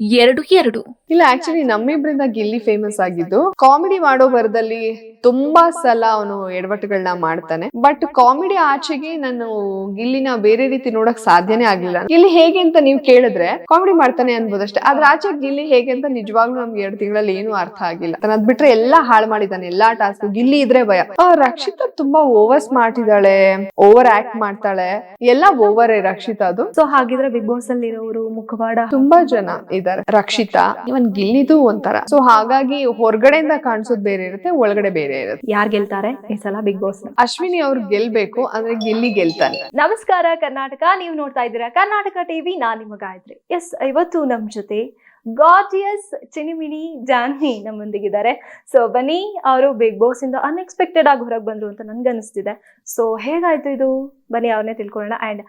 ಎರಡು ಎರಡು. ಇಲ್ಲ ಆಕ್ಚುಲಿ ನಮ್ಮಿಬ್ರಿಂದ ಗಿಲ್ಲಿ ಫೇಮಸ್ ಆಗಿದ್ದು ಕಾಮಿಡಿ ಮಾಡೋ ಬರದಲ್ಲಿ ತುಂಬಾ ಸಲ ಅವನು ಎಡವಟ್ಟುಗಳನ್ನ ಮಾಡ್ತಾನೆ. ಬಟ್ ಕಾಮಿಡಿ ಆಚೆಗೆ ನಾನು ಗಿಲ್ಲಿನ ಬೇರೆ ರೀತಿ ನೋಡಕ್ ಸಾಧ್ಯನೇ ಆಗ್ಲಿಲ್ಲ. ಗಿಲ್ಲಿ ಹೇಗೆ ಅಂತ ನೀವು ಕೇಳಿದ್ರೆ ಕಾಮಿಡಿ ಮಾಡ್ತಾನೆ ಅನ್ಬೋದಷ್ಟೇ. ಆದ್ರೆ ಆಚೆ ಗಿಲ್ಲಿ ಹೇಗೆ ಅಂತ ನಿಜವಾಗ್ಲೂ ನಮ್ಗೆ ಎರಡು ತಿಂಗಳಲ್ಲಿ ಏನು ಅರ್ಥ ಆಗಿಲ್ಲ. ಅದ್ ಬಿಟ್ರೆ ಎಲ್ಲಾ ಹಾಳು ಮಾಡಿದ್ದಾನೆ ಎಲ್ಲಾ ಟಾಸ್ಕ್ ಗಿಲ್ಲಿ ಇದ್ರೆ ಭಯ. ರಕ್ಷಿತಾ ತುಂಬಾ ಓವರ್ ಸ್ಮಾರ್ಟ್ ಇದ್ದಾಳೆ ಓವರ್ ಆಕ್ಟ್ ಮಾಡ್ತಾಳೆ. ಎಲ್ಲಾ ಓವರ್ ರಕ್ಷಿತಾ ಅದು. ಸೊ ಹಾಗಿದ್ರೆ ಬಿಗ್ ಬಾಸ್ ಅಲ್ಲಿ ಇರೋರು ಮುಖವಾಡ. ತುಂಬಾ ಜನ ಇದ್ದಾರೆ. ರಕ್ಷಿತಾ ಇವನ್ ಗಿಲ್ಲಿದು ಒಂಥರ. ಸೊ ಹಾಗಾಗಿ ಹೊರಗಡೆಯಿಂದ ಕಾಣಿಸೋದ್ ಬೇರೆ ಇರುತ್ತೆ ಒಳಗಡೆ ಬೇರೆ ಇರುತ್ತೆ. ಯಾರ್ ಗೆಲ್ತಾರೆ? ಈ ಸಲ ಬಿಗ್ ಬಾಸ್ ಅಶ್ವಿನಿ ಅವ್ರು ಗೆಲ್ಬೇಕು ಅಂದ್ರೆ ಗಿಲ್ಲಿ ಗೆಲ್ತಾನೆ. ನಮಸ್ಕಾರ ಕರ್ನಾಟಕ. ನೀವು ನೋಡ್ತಾ ಇದ್ದೀರಾ ಕರ್ನಾಟಕ ಟಿವಿ ನಾನ್ ನಿಮಗ ಗಾಯತ್ರಿ. ಎಸ್ ಇವತ್ತು ನಮ್ ಜೊತೆ ಗಾಜಿಯಸ್ ಚಿನಿಮಿನಿ ಜಾನ್ವಿ ನಮ್ಮೊಂದಿಗಿದ್ದಾರೆ. ಸೊ ಬನ್ನಿ ಅವರು ಬಿಗ್ ಬಾಸ್ ಇಂದ ಅನ್ಎಕ್ಸ್ಪೆಕ್ಟೆಡ್ ಆಗಿ ಹೊರಗೆ ಬಂದ್ರು ಅಂತ ನನ್ಗೆ ಅನಿಸ್ತಿದೆ ಸೊ ಹೇಗಾಯ್ತು ಇದು? ಬನ್ನಿ ಅವ್ರನ್ನೇ ತಿಳ್ಕೊಳ್ಳೋಣ. ಅಂಡ್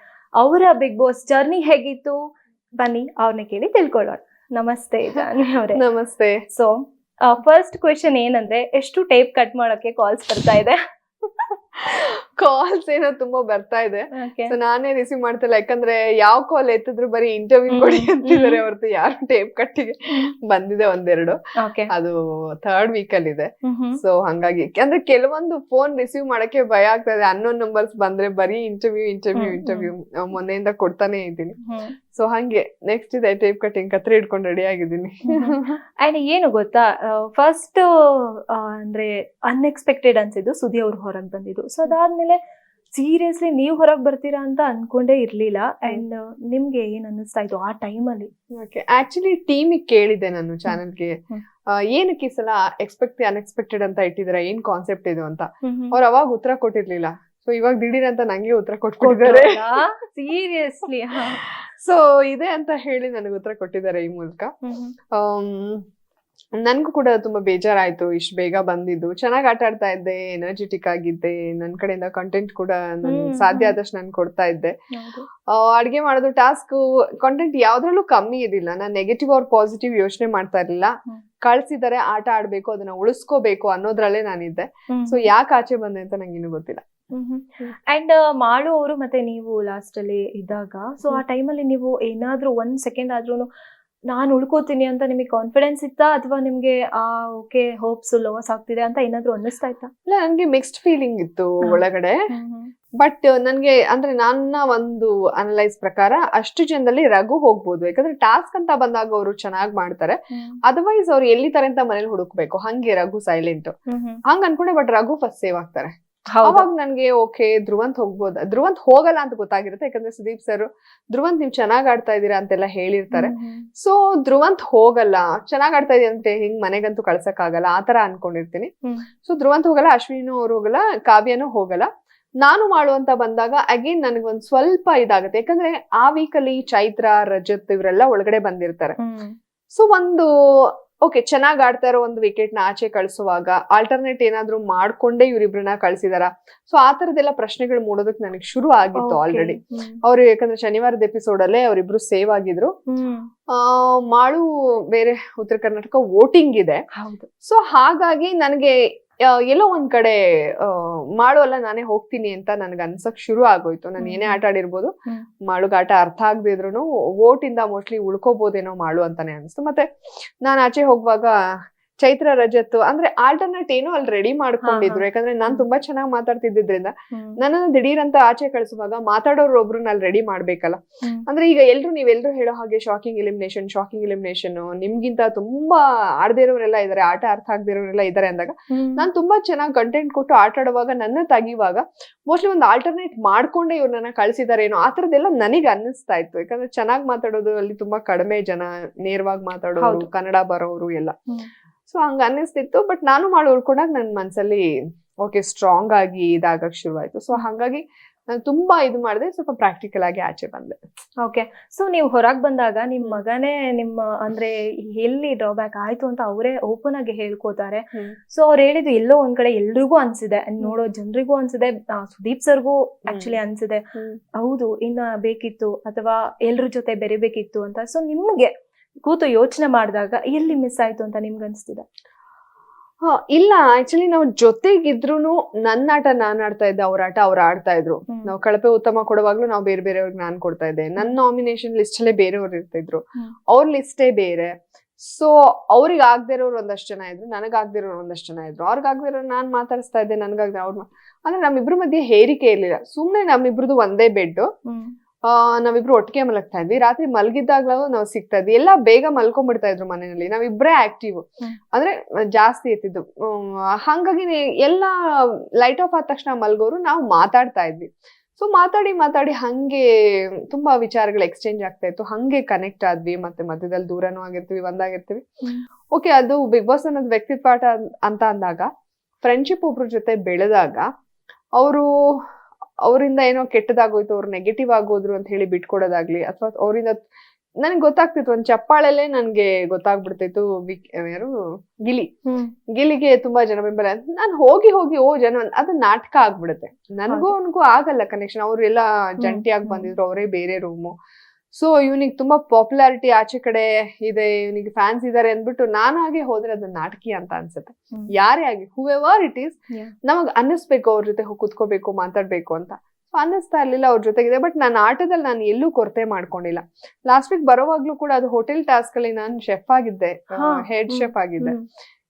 ಅವರ ಬಿಗ್ ಬಾಸ್ ಜರ್ನಿ ಹೇಗಿತ್ತು? ಬನ್ನಿ ಅವ್ರನ್ನೇ ಕೇಳಿ ತಿಳ್ಕೊಳ್ಳೋಣ. ನಮಸ್ತೆ ಜಾನ್ವಿ ಅವರೇ. ನಮಸ್ತೆ. ಸೊ ಫಸ್ಟ್ ಕ್ವೆಶನ್ ಏನಂದ್ರೆ ಎಷ್ಟು ಟೇಪ್ ಕಟ್ ಮಾಡೋಕೆ ಕಾಲ್ಸ್ ಬರ್ತಾ ಇದೆ? ಕಾಲ್ಸ್ ಏನೋ ತುಂಬಾ ಬರ್ತಾ ಇದೆ. ಸೊ ನಾನೇ ರಿಸೀವ್ ಮಾಡ್ತಿಲ್ಲ. ಯಾಕಂದ್ರೆ ಯಾವ ಕಾಲ್ ಎತ್ತಿದ್ರು ಬರೀ ಇಂಟರ್ವ್ಯೂ ಕೊಡಿ ಅಂತಿದ್ದಾರೆ. ಹೊರತು ಯಾರು ಟೇಪ್ ಕಟ್ಟಿಗೆ ಬಂದಿದೆ ಒಂದೆರಡು. ಅದು ಥರ್ಡ್ ವೀಕ್ ಅಲ್ಲಿ ಇದೆ. ಸೊ ಹಂಗಾಗಿ ಅಂದ್ರೆ ಕೆಲವೊಂದು ಫೋನ್ ರಿಸೀವ್ ಮಾಡಕ್ಕೆ ಭಯ ಆಗ್ತಾ ಇದೆ. ಅನ್ನೋನ್ ನಂಬರ್ಸ್ ಬಂದ್ರೆ ಬರೀ ಇಂಟರ್ವ್ಯೂ ಇಂಟರ್ವ್ಯೂ ಇಂಟರ್ವ್ಯೂ ಮೊನ್ನೆಯಿಂದ ಕೊಡ್ತಾನೆ ಇದ್ದೀನಿ. ಸೊ ಹಂಗೆ ನೆಕ್ಸ್ಟ್ ಇದೆ ಟೇಪ್ ಕಟ್ಟಿಂಗ್ ಕತ್ರಿ ಹಿಡ್ಕೊಂಡು ರೆಡಿ ಆಗಿದ್ದೀನಿ. ಅಂಡ್ ಏನು ಗೊತ್ತಾ? ಫಸ್ಟ್ ಅಂದ್ರೆ ಅನ್ಎಕ್ಸ್ಪೆಕ್ಟೆಡ್ ಅನ್ಸಿದ್ದು ಸುದಿ ಅವ್ರು ಹೊರಗೆ ಬಂದಿದ್ದು. ಸೊ ಅದಾದ್ಮೇಲೆ ಸೀರಿಯಸ್ಲಿ ನೀವು ಹೊರಗೆ ಬರ್ತೀರಾ ಅಂತ ಅನ್ಕೊಂಡೇ ಇರ್ಲಿಲ್ಲ. ಅಂಡ್ ನಿಮ್ಗೆ ಏನ್ ಅನ್ನಿಸ್ತಾ ಇತ್ತು ಆ ಟೈಮಲ್ಲಿ ಓಕೆ ಆಕ್ಚುಲಿ ಟೀಮಿಗೆ ಕೇಳಿದ್ದೆ ನಾನು ಚಾನೆಲ್ಗೆ. ಏನಕ್ಕೆ ಈ ಸಲ ಎಕ್ಸ್ಪೆಕ್ಟ್ ಅನ್ಎಕ್ಸ್ಪೆಕ್ಟೆಡ್ ಅಂತ ಇಟ್ಟಿದಾರೆ ಏನ್ ಕಾನ್ಸೆಪ್ಟ್ ಇದು ಅಂತ? ಅವ್ರು ಅವಾಗ ಉತ್ತರ ಕೊಟ್ಟಿರ್ಲಿಲ್ಲ. ಸೊ ಇವಾಗ ದಿಢೀರ್ ಅಂತ ನಂಗೆ ಉತ್ತರ ಕೊಟ್ಕೊಟ್ಟಿದ್ದಾರೆ ಸೀರಿಯಸ್ಲಿ ಸೊ ಇದೆ ಅಂತ ಹೇಳಿ ನನಗೆ ಉತ್ತರ ಕೊಟ್ಟಿದ್ದಾರೆ ಈ ಮೂಲಕ. ನನ್ಗೂ ಕೂಡ ತುಂಬಾ ಬೇಜಾರಾಯ್ತು ಇಷ್ಟು ಬೇಗ ಬಂದಿದ್ದು. ಚೆನ್ನಾಗಿ ಆಟ ಆಡ್ತಾ ಇದ್ದೆ ಎನರ್ಜೆಟಿಕ್ ಆಗಿದ್ದೆ ನನ್ ಕಡೆಯಿಂದ ಕಂಟೆಂಟ್ ಕೂಡ ನನ್ ಸಾಧ್ಯ ಆದಷ್ಟು ನಾನು ಕೊಡ್ತಾ ಇದ್ದೆ. ಅಡ್ಗೆ ಮಾಡೋದು ಟಾಸ್ಕ್ ಕಂಟೆಂಟ್ ಯಾವ್ದ್ರಲ್ಲೂ ಕಮ್ಮಿ ಇದಿಲ್ಲ. ನಾನು ನೆಗೆಟಿವ್ ಅವ್ರ ಪಾಸಿಟಿವ್ ಯೋಚನೆ ಮಾಡ್ತಾ ಇರ್ಲಿಲ್ಲ. ಕಳ್ಸಿದರೆ ಆಟ ಆಡ್ಬೇಕು ಅದನ್ನ ಉಳಿಸ್ಕೋಬೇಕು ಅನ್ನೋದ್ರಲ್ಲೇ ನಾನಿದ್ದೆ. ಸೊ ಯಾಕೆ ಆಚೆ ಬಂದೆ ಅಂತ ನಂಗೆ ಇನ್ನೂ ಗೊತ್ತಿಲ್ಲ ಅಂಡ್ ಮಾಡು ಅವರು ಮತ್ತೆ ನೀವು ಲಾಸ್ಟ್ ಅಲ್ಲಿ ಇದ್ದಾಗ ಸೊ ಆ ಟೈಮಲ್ಲಿ ನೀವು ಏನಾದ್ರೂ ಒಂದ್ ಸೆಕೆಂಡ್ ಆದ್ರೂ ನಾನು ಉಳ್ಕೋತೀನಿ ಅಂತ ನಿಮಗೆ ಕಾನ್ಫಿಡೆನ್ಸ್ ಇತ್ತಾ ಅಥವಾ ನಿಮಗೆ ಆ ಓಕೆ ಹೋಪ್ಸ್ ಲೋಸ್ ಆಗ್ತಿದೆ ಅಂತ ಏನಾದರೂ ಅನ್ನಿಸ್ತಾ ಇತ್ತಾ? ಇಲ್ಲ ನನಗೆ ಮಿಕ್ಸ್ಡ್ ಫೀಲಿಂಗ್ ಇತ್ತು ಒಳಗಡೆ. ಬಟ್ ನನಗೆ ಅಂದ್ರೆ ನನ್ನ ಒಂದು ಅನಲೈಸ್ ಪ್ರಕಾರ ಅಷ್ಟು ಜನದಲ್ಲಿ ರಘು ಹೋಗ್ಬೋದು. ಯಾಕಂದ್ರೆ ಟಾಸ್ಕ್ ಅಂತ ಬಂದಾಗ ಅವರು ಚೆನ್ನಾಗಿ ಮಾಡ್ತಾರೆ. ಅದರ್ವೈಸ್ ಅವ್ರು ತರ ಅಂತ ಮನೇಲಿ ಹುಡುಕ್ಬೇಕು. ಹಂಗೆ ರಘು ಸೈಲೆಂಟ್ ಹಂಗ ಅನ್ಕೊಂಡೆ ಬಟ್ ರಘು ಫಸ್ಟ್ ಸೇವ್ ಆಗ್ತಾರೆ. ಅವಾಗ ನನ್ಗೆ ಓಕೆ ಧ್ರುವಂತ್ ಹೋಗ್ಬೋದ ಧ್ರುವಂತ್ ಹೋಗಲ್ಲ ಅಂತ ಗೊತ್ತಾಗಿರುತ್ತೆ ಯಾಕಂದ್ರೆ ಸುದೀಪ್ ಸರ್ ಧ್ರುವಂತ್ ನೀವ್ ಚೆನ್ನಾಗ್ ಆಡ್ತಾ ಇದೀರಾ ಅಂತೆಲ್ಲ ಹೇಳಿರ್ತಾರೆ. ಸೊ ಧ್ರುವಂತ್ ಹೋಗಲ್ಲ. ಚೆನ್ನಾಗ್ ಆಡ್ತಾ ಇದೀಯ ಅಂತ? ಹಿಂಗ್? ಮನೆಗಂತೂ ಕಳ್ಸಕ್ ಆಗಲ್ಲ. ಆತರ ಅನ್ಕೊಂಡಿರ್ತೀನಿ. ಸೊ ಧ್ರುವಂತ್ ಹೋಗಲ್ಲ ಅಶ್ವಿನೂ ಅವ್ರು ಹೋಗಲ್ಲ ಕಾವ್ಯನೂ ಹೋಗಲ್ಲ. ನಾನು ಮಾಡುವಂತ ಬಂದಾಗ ಅಗೇನ್ ನನಗೊಂದ್ ಸ್ವಲ್ಪ ಇದಾಗುತ್ತೆ. ಯಾಕಂದ್ರೆ ಆ ವೀಕ್ ಅಲ್ಲಿ ಚೈತ್ರ ರಜತ್ ಇವರೆಲ್ಲ ಒಳಗಡೆ ಬಂದಿರ್ತಾರೆ. ಸೊ ಒಂದು ಓಕೆ ಚೆನ್ನಾಗಿ ಆಡ್ತಾ ಇರೋ ಒಂದು ವಿಕೆಟ್ನ ಆಚೆ ಕಳಿಸುವಾಗ ಆಲ್ಟರ್ನೇಟ್ ಏನಾದ್ರು ಮಾಡ್ಕೊಂಡೇ ಇವ್ರಿಬ್ರನ್ನ ಕಳ್ಸಿದಾರ? ಸೊ ಆ ತರದೆಲ್ಲ ಪ್ರಶ್ನೆಗಳು ಮೂಡೋದಕ್ಕೆ ನನಗೆ ಶುರು ಆಗಿತ್ತು ಆಲ್ರೆಡಿ ಅವ್ರು ಯಾಕಂದ್ರೆ ಶನಿವಾರದ ಎಪಿಸೋಡ್ ಅಲ್ಲೇ ಅವರಿಬ್ರು ಸೇವ್ ಆಗಿದ್ರು. ಆ ಮಾಳು ಬೇರೆ ಉತ್ತರ ಕರ್ನಾಟಕ ವೋಟಿಂಗ್ ಇದೆ. ಸೊ ಹಾಗಾಗಿ ನನಗೆ ಎಲ್ಲೋ ಒಂದ್ ಕಡೆ ಮಾಡುವಲ್ಲ ನಾನೇ ಹೋಗ್ತೀನಿ ಅಂತ ನನ್ಗೆ ಅನ್ಸಕ್ ಶುರು ಆಗೋಯ್ತು ನಾನು ಏನೇ. ಆಟ ಆಡಿರ್ಬೋದು ಹ್ಮ್. ಆಟ ಅರ್ಥ ಆಗದೆ ಇದ್ರು ವೋಟ್ ಇಂದ ಮೋಸ್ಟ್ಲಿ ಉಳ್ಕೋಬಹುದೇನೋ ಮಾಡು ಅಂತಾನೆ ಅನ್ಸ್ತು ಮತ್ತೆ ನಾನ್ ಆಚೆ ಹೋಗುವಾಗ ಚೈತ್ರ ರಜತ್ತು ಅಂದ್ರೆ ಆಲ್ಟರ್ನೇಟ್ ಏನೋ ಅಲ್ಲಿ ರೆಡಿ ಮಾಡ್ಕೊಂಡಿದ್ರು. ಯಾಕಂದ್ರೆ ನಾನ್ ತುಂಬಾ ಚೆನ್ನಾಗಿ ಮಾತಾಡ್ತಿದ್ದಿದ್ರಿಂದ ನನ್ನನ್ನು ದಿಢೀರ್ ಅಂತ ಆಚೆ ಕಳಿಸುವಾಗ ಮಾತಾಡೋರು ಒಬ್ರು ಅಲ್ಲಿ ರೆಡಿ ಮಾಡ್ಬೇಕಲ್ಲ. ಅಂದ್ರೆ ಈಗ ಎಲ್ರು ನೀವೆಲ್ರು ಹೇಳೋ ಹಾಗೆ ಶಾಕಿಂಗ್ ಎಲಿಮಿನೇಷನ್ ಶಾಕಿಂಗ್ ಎಲಿಮಿನೇಷನ್ ನಿಮ್ಗಿಂತ ತುಂಬಾ ಆಡದೇ ಇರೋರೆಲ್ಲ ಇದಾರೆ ಆಟ ಅರ್ಥ ಆಗದಿರೋರೆಲ್ಲ ಇದಾರೆ ಅಂದಾಗ ನಾನ್ ತುಂಬಾ ಚೆನ್ನಾಗಿ ಕಂಟೆಂಟ್ ಕೊಟ್ಟು ಆಟ ಆಡುವಾಗ ನನ್ನ ತೆಗಿವಾಗ ಮೋಸ್ಟ್ಲಿ ಒಂದು ಆಲ್ಟರ್ನೇಟ್ ಮಾಡ್ಕೊಂಡೆ ಇವ್ರನ್ನ ಕಳ್ಸಿದಾರೇನೋ ಆ ತರದೆಲ್ಲ ನನಗೆ ಅನ್ನಿಸ್ತಾ ಇತ್ತು. ಯಾಕಂದ್ರೆ ಚೆನ್ನಾಗಿ ಮಾತಾಡೋದು ಅಲ್ಲಿ ತುಂಬಾ ಕಡಿಮೆ ಜನ ನೇರವಾಗಿ ಮಾತಾಡೋರು ಕನ್ನಡ ಬರೋರು ಎಲ್ಲ. ಸೊ ಹಂಗ ಅನ್ನಿಸ್ತಿತ್ತು ಬಟ್ ನಾನು ಮಾಡಿ ಉಳ್ಕೊಂಡಾಗ ನನ್ನ ಮನ್ಸಲ್ಲಿ ಓಕೆ ಸ್ಟ್ರಾಂಗ್ ಆಗಿ ಇದಾಗಕ್ ಶುರುವಾಯಿತು. ಸೊ ಹಾಗಾಗಿ ನಾನು ತುಂಬಾ ಇದು ಮಾಡಿದೆ ಸ್ವಲ್ಪ ಪ್ರಾಕ್ಟಿಕಲ್ ಆಗಿ ಆಚೆ ಬಂದೆ. ಓಕೆ ಸೊ ನೀವು ಹೊರಗೆ ಬಂದಾಗ ನಿಮ್ ಮಗನೇ ನಿಮ್ಮ ಅಂದ್ರೆ ಎಲ್ಲಿ ಡ್ರಾಬ್ಯಾಕ್ ಆಯ್ತು ಅಂತ ಅವರೇ ಓಪನ್ ಆಗಿ ಹೇಳ್ಕೋತಾರೆ. ಸೊ ಅವ್ರು ಹೇಳಿದ್ದು ಎಲ್ಲೋ ಒಂದ್ ಕಡೆ ಎಲ್ರಿಗೂ ಅನ್ಸಿದೆ. ನೋಡೋ ಜನರಿಗೂ ಅನ್ಸಿದೆ ಸುದೀಪ್ ಸರ್ಗೂ ಆಕ್ಚುಲಿ ಅನ್ಸಿದೆ. ಹೌದು ಇನ್ನ ಬೇಕಿತ್ತು ಅಥವಾ ಎಲ್ರ ಜೊತೆ ಬೆರಿಬೇಕಿತ್ತು ಅಂತ. ಸೊ ನಿಮ್ಗೆ ಕೂತು ಯೋಚನೆ ಮಾಡಿದಾಗ ಎಲ್ಲಿ ಮಿಸ್ ಆಯ್ತು ಅಂತ ನಿಮ್ಗೆ ಅನಿಸ್ತಿದೆ? ಹಾ ಇಲ್ಲ. ಆಕ್ಚುಲಿ ನಾವು ಜೊತೆಗಿದ್ರು ನನ್ನ ಆಟ ನಾನ್ ಆಡ್ತಾ ಇದ್ದೆ ಅವ್ರ ಆಟ ಅವ್ರು ಆಡ್ತಾ ಇದ್ರು. ನಾವು ಕಳಪೆ ಉತ್ತಮ ಕೊಡುವಾಗ್ಲೂ ನಾವು ಬೇರೆ ಬೇರೆಯವ್ರಿಗೆ ನಾನ್ ಕೊಡ್ತಾ ಇದ್ದೆ. ನನ್ನ ನಾಮಿನೇಷನ್ ಲಿಸ್ಟ್ ಅಲ್ಲೇ ಬೇರೆಯವ್ರು ಇರ್ತಿದ್ರು. ಅವ್ರ ಲಿಸ್ಟೇ ಬೇರೆ. ಸೊ ಅವ್ರಿಗೆ ಆಗದೆ ಇರೋರು ಒಂದಷ್ಟು ಜನ ಇದ್ರು ನನಗ್ ಆಗದೆ ಇರೋರು ಒಂದಷ್ಟು ಜನ ಇದ್ರು. ಅವ್ರಿಗೆ ಇರೋರು ನಾನ್ ಮಾತಾಡಿಸ್ತಾ ಇದ್ದೆ ನನ್ಗಾಗ್ದೆ ಅವ್ರು ಅಂದ್ರೆ ನಮ್ಮಿಬ್ರ ಮಧ್ಯೆ ಹೇರಿಕೆ ಇರ್ಲಿಲ್ಲ. ಸುಮ್ನೆ ನಮ್ಮಿಬ್ರದ್ದು ಒಂದೇ ಬೆಡ್ ನಾವಿಬ್ರು ಒಟ್ಟಿಗೆ ಮಲಗ್ತಾ ಇದ್ವಿ. ರಾತ್ರಿ ಮಲಗಿದ್ದಾಗ್ಲೂ ನಾವು ಸಿಗ್ತಾ ಇದ್ವಿ. ಎಲ್ಲ ಬೇಗ ಮಲ್ಕೊಂಡ್ಬಿಡ್ತಾ ಇದ್ರು ಮನೆಯಲ್ಲಿ. ನಾವಿಬ್ರೇ ಆಕ್ಟಿವ್ ಅಂದ್ರೆ ಜಾಸ್ತಿ ಇರ್ತಿದ್ದು ಹಂಗಾಗಿ ಎಲ್ಲ ಲೈಟ್ ಆಫ್ ಆದ ತಕ್ಷಣ ಮಲ್ಗೋರು ನಾವು ಮಾತಾಡ್ತಾ ಇದ್ವಿ. ಸೊ ಮಾತಾಡಿ ಮಾತಾಡಿ ಹಂಗೆ ತುಂಬಾ ವಿಚಾರಗಳು ಎಕ್ಸ್ಚೇಂಜ್ ಆಗ್ತಾ ಇತ್ತು. ಹಂಗೆ ಕನೆಕ್ಟ್ ಆದ್ವಿ. ಮತ್ತೆ ಮಧ್ಯದಲ್ಲಿ ದೂರನೂ ಆಗಿರ್ತೀವಿ ಒಂದಾಗಿರ್ತೀವಿ ಓಕೆ ಅದು ಬಿಗ್ ಬಾಸ್ ಅನ್ನೋದು ವ್ಯಕ್ತಿತ್ವ ಅಂತ ಅಂದಾಗ ಫ್ರೆಂಡ್ಶಿಪ್ ಒಬ್ರ ಜೊತೆ ಬೆಳೆದಾಗ ಅವರು ಅವರಿಂದ ಏನೋ ಕೆಟ್ಟದಾಗೋಯ್ತು ಅವ್ರು ನೆಗೆಟಿವ್ ಆಗೋದ್ರು ಅಂತ ಹೇಳಿ ಬಿಟ್ಕೊಡೋದಾಗ್ಲಿ ಅಥವಾ ಅವರಿಂದ ನನಗೆ ಗೊತ್ತಾಗ್ತಿತ್ತು ಒಂದ್ ಚಪ್ಪಾಳಲ್ಲೇ ನನ್ಗೆ ಗೊತ್ತಾಗ್ಬಿಡ್ತಿತ್ತು ಯಾರು? ಗಿಲಿ. ಗಿಲಿಗೆ ತುಂಬಾ ಜನ ಬೆಂಬಲ. ನಾನು ಹೋಗಿ ಹೋಗಿ ಓ ಜನ ಅದು ನಾಟಕ ಆಗ್ಬಿಡುತ್ತೆ. ನನಗೂ ಅವನಿಗೂ ಆಗಲ್ಲ ಕನೆಕ್ಷನ್ ಅವ್ರು ಎಲ್ಲ ಜಂಟಿಯಾಗಿ ಬಂದಿದ್ರು ಅವರೇ ಬೇರೆ ರೂಮು ಸೊ ಇವನಿಗೆ ತುಂಬಾ ಪಾಪ್ಯುಲಾರಿಟಿ ಆಚೆ ಕಡೆ ಇದೆ ಇವನಿಗೆ ಫ್ಯಾನ್ಸ್ ಇದಾರೆ ಅಂದ್ಬಿಟ್ಟು ನಾನಾಗೆ ಹೋದ್ರೆ ಅದು ನಾಟಕಿ ಅಂತ ಅನ್ಸುತ್ತೆ. ಯಾರೇ ಆಗಿ ಹೂವೆವರ್ ಇಟ್ ಈಸ್. ನಮಗ್ ಅನ್ನಿಸ್ಬೇಕು ಅವ್ರ ಜೊತೆ ಹೋಗಿ ಕುತ್ಕೋಬೇಕು ಮಾತಾಡ್ಬೇಕು ಅಂತ. ಸೊ ಅನ್ನಿಸ್ತಾ ಇರ್ಲಿಲ್ಲ ಅವ್ರ ಜೊತೆಗಿದೆ ಬಟ್ ನಾನು ಆಟದಲ್ಲಿ ನಾನು ಎಲ್ಲೂ ಕೊರತೆ ಮಾಡ್ಕೊಂಡಿಲ್ಲ. ಲಾಸ್ಟ್ ವೀಕ್ ಬರೋವಾಗ್ಲೂ ಕೂಡ ಅದು ಹೋಟೆಲ್ ಟಾಸ್ಕ್ ಅಲ್ಲಿ ನಾನು ಶೆಫ್ ಆಗಿದ್ದೆ ಹಾ, ಹೆಡ್ ಶೆಫ್ ಆಗಿದ್ದೆ.